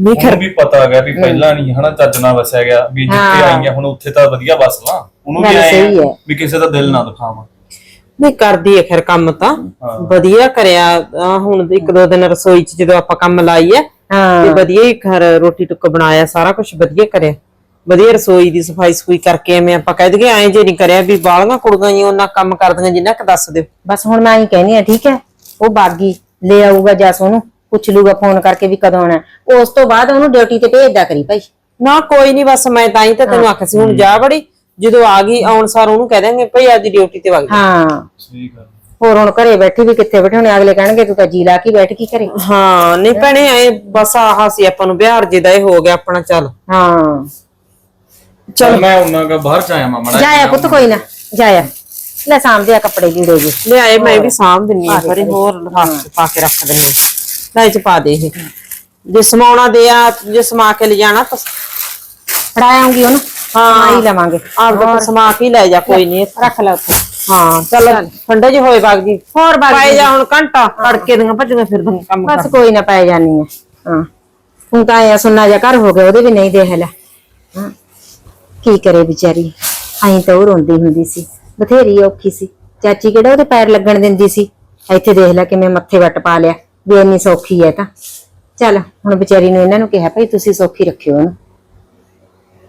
ਨਹੀਂ ਖਰ ਵੀ ਪਤਾ ਹੈਗਾ ਵੀ ਪਹਿਲਾਂ ਨਹੀਂ ਹਨਾ ਚੱਜ ਨਾਲ ਵਸਿਆ ਗਿਆ ਵੀ ਜਿੱਥੇ ਹਾਂ। ਆਈਆਂ ਹੁਣ ਉੱਥੇ ਤਾਂ ਵਧੀਆ ਵਸ ਲਾਂ। ਉਹਨੂੰ ਵੀ ਗੱਲ ਸਹੀ ਹੈ। ਵੀ ਕਿਸੇ ਦਾ ਦਿਲ ਨਾ ਦੁਖਾਵਾਂ। ਨਹੀਂ ਕਰਦੀ ਹੈ ਖੈਰ ਕੰਮ ਤਾਂ। ਵਧੀਆ ਕਰਿਆ। ਆਹ ਹੁਣ ਇੱਕ ਦੋ ਦਿਨ ਰਸੋਈ 'ਚ ਜਦੋਂ ਆਪਾਂ ਕੰਮ ਲਾਈ ਹੈ। ਤੇ ਵਧੀਆ ਹੀ ਘਰ ਰੋਟੀ ਟੁੱਕ ਬਣਾਇਆ ਸਾਰਾ ਕੁਝ ਵਧੀਆ ਕਰਿਆ। ਵਧੀਆ ਰਸੋਈ ਦੀ ਸਫ਼ਾਈ ਸਫੂਈ ਕਰਕੇ ਐਵੇਂ ਆਪਾਂ ਕਹਿ ਦਈਏ ਐਂ ਜੇ ਨਹੀਂ ਕਰਿਆ ਵੀ ਬਾਲੀਆਂ ਕੁੜੀਆਂ ਹੀ ਉਹਨਾਂ ਕੰਮ ਕਰਦੀਆਂ ਜਿੰਨਾ ਕਿ ਦੱਸ ਦਿਓ। ਬਸ ਹੁਣ ਮੈਂ ਹੀ ਕਹਿਨੀ ਆ ਠੀਕ ਹੈ? ਉਹ ਬਾਗੀ ਲੈ ਆਊਗਾ ਜਸ ਉਹਨੂੰ ਪੁੱਛ ਲੂਗਾ ਫੋਨ ਕਰਕੇ ਵੀ ਕਦੋਂ ਆਉਣਾ। ਉਸ ਤੋਂ ਬਾਅਦ ਉਹਨੂੰ ਡਿਊਟੀ ਤੇ ਭੇਜਦਾ ਕਰੀ ਭਾਈ। ਨਾ ਕੋਈ ਨਹੀਂ ਬਸ ਮੈਂ ਤਾਂ ਹੀ ਤਾਂ ਤੈਨੂੰ ਆਖਿਆ ਸੀ ਹੁਣ ਜਾ ਬੜੀ ਜਦੋਂ ਆ ਗਈ ਆਉਣ ਸਾਰ ਉਹਨੂੰ ਕਹਿ ਦਾਂਗੇ ਭਈ ਅੱਜ ਡਿਊਟੀ ਤੇ ਵਗ ਜਾ। ਹਾਂ। ਸਹੀ ਗੱਲ। ਹੋਰ ਹੁਣ ਘਰੇ ਬੈਠੀ ਵੀ ਕਿੱਥੇ ਬੈਠੇ ਅਗਲੇ ਕਹਿਣਗੇ ਤੂੰ ਤਾਂ ਜੀ ਲਾ ਕੇ ਬੈਠ ਕੀ ਕਰੇ ਹਾਂ ਨਹੀਂ ਭੈਣੇ ਐ ਬਸ ਆਹ ਸੀ ਆਪਾਂ ਨੂੰ ਬਿਹਾਰ ਜੇ ਦਾ ਇਹ ਹੋ ਗਿਆ ਆਪਣਾ ਚੱਲ। ਹਾਂ। ਚਲ ਮੈਂ ਉਹਨਾਂ ਦਾ ਬਾਹਰ ਚ ਆਇਆ ਮਾਮਾ ਜਾਇਆ ਪੁੱਤ ਕੋਈ ਨਾ ਜਾਇਆ। ਲੈ ਸਾਂਭਦੇ ਆ ਕੱਪੜੇ ਲੀੜੇ ਜੀ। ਲਿਆਏ ਮੈਂ ਵੀ ਸਾਂਭ ਦਿੰਨੀ ਆ ਫਿਰ ਹੋਰ 'ਚ ਪਾ ਕੇ ਰੱਖ ਦਿੰਨੀ ਲੈ ਚ ਪਾ ਦੇ ਇਹ। ਜੇ ਸਮਾਉਣਾ ਦੇ ਆ ਜੇ ਸਮਾ ਕੇ ਲਿਜਾਣਾ ਤਾਂ ਫੜਾਉਂਗੀ ਉਹਨੂੰ। ਹਾਂ। ਹੀ ਲਵਾਂਗੇ। ਆਪ ਦਾ ਸਮਾ ਕੇ ਹੀ ਲੈ ਜਾ ਕੋਈ ਨਹੀਂ ਰੱਖ ਲੈ ਉੱਥੇ। ਹਾਂ ਚੱਲ ਠੰਡੇ ਜਿਹੇ ਹੋਏ ਬਾਗ ਜੀ। ਹੋਰ ਬਾਗ ਪਾਏ ਜਾ। ਹੁਣ ਘੰਟਾ ਤੜਕੇ ਦੀਆਂ ਭੱਜੀਆਂ ਫਿਰਦੀਆਂ ਕੰਮ ਬਸ ਕੋਈ ਨਾ ਪੈ ਜਾਨੀ ਆ। ਹਾਂ। ਤੂੰ ਤਾਂ ਆਇਆ ਸੁਣਨਾ ਜਾ ਘਰ ਹੋ ਗਿਆ ਉਹਦੇ ਵੀ ਨਹੀਂ ਦੇਖ ਲੈ ਕੀ ਕਰੇ ਵਿਚਾਰੀ? ਐਂ ਤਾਂ ਉਹ ਰੋਂਦੀ ਹੁੰਦੀ ਸੀ। ਬਥੇਰੀ ਔਖੀ ਸੀ। ਚਾਚੀ ਕਿਹੜਾ ਉਹਦੇ ਪੈਰ ਲੱਗਣ ਦਿੰਦੀ ਸੀ? ਇੱਥੇ ਦੇਖ ਲੈ ਕਿਵੇਂ ਮੱਥੇ ਵੱਟ ਪਾ ਲਿਆ। ਵੀ ਇੰਨੀ ਸੌਖੀ ਹੈ ਤਾਂ। ਚੱਲ ਹੁਣ ਵਿਚਾਰੀ ਨੂੰ ਇਹਨਾਂ ਨੂੰ ਕਿਹਾ ਭਾਈ ਤੁਸੀਂ ਸੌਖੀ ਰੱਖਿਓ ਉਹਨੂੰ।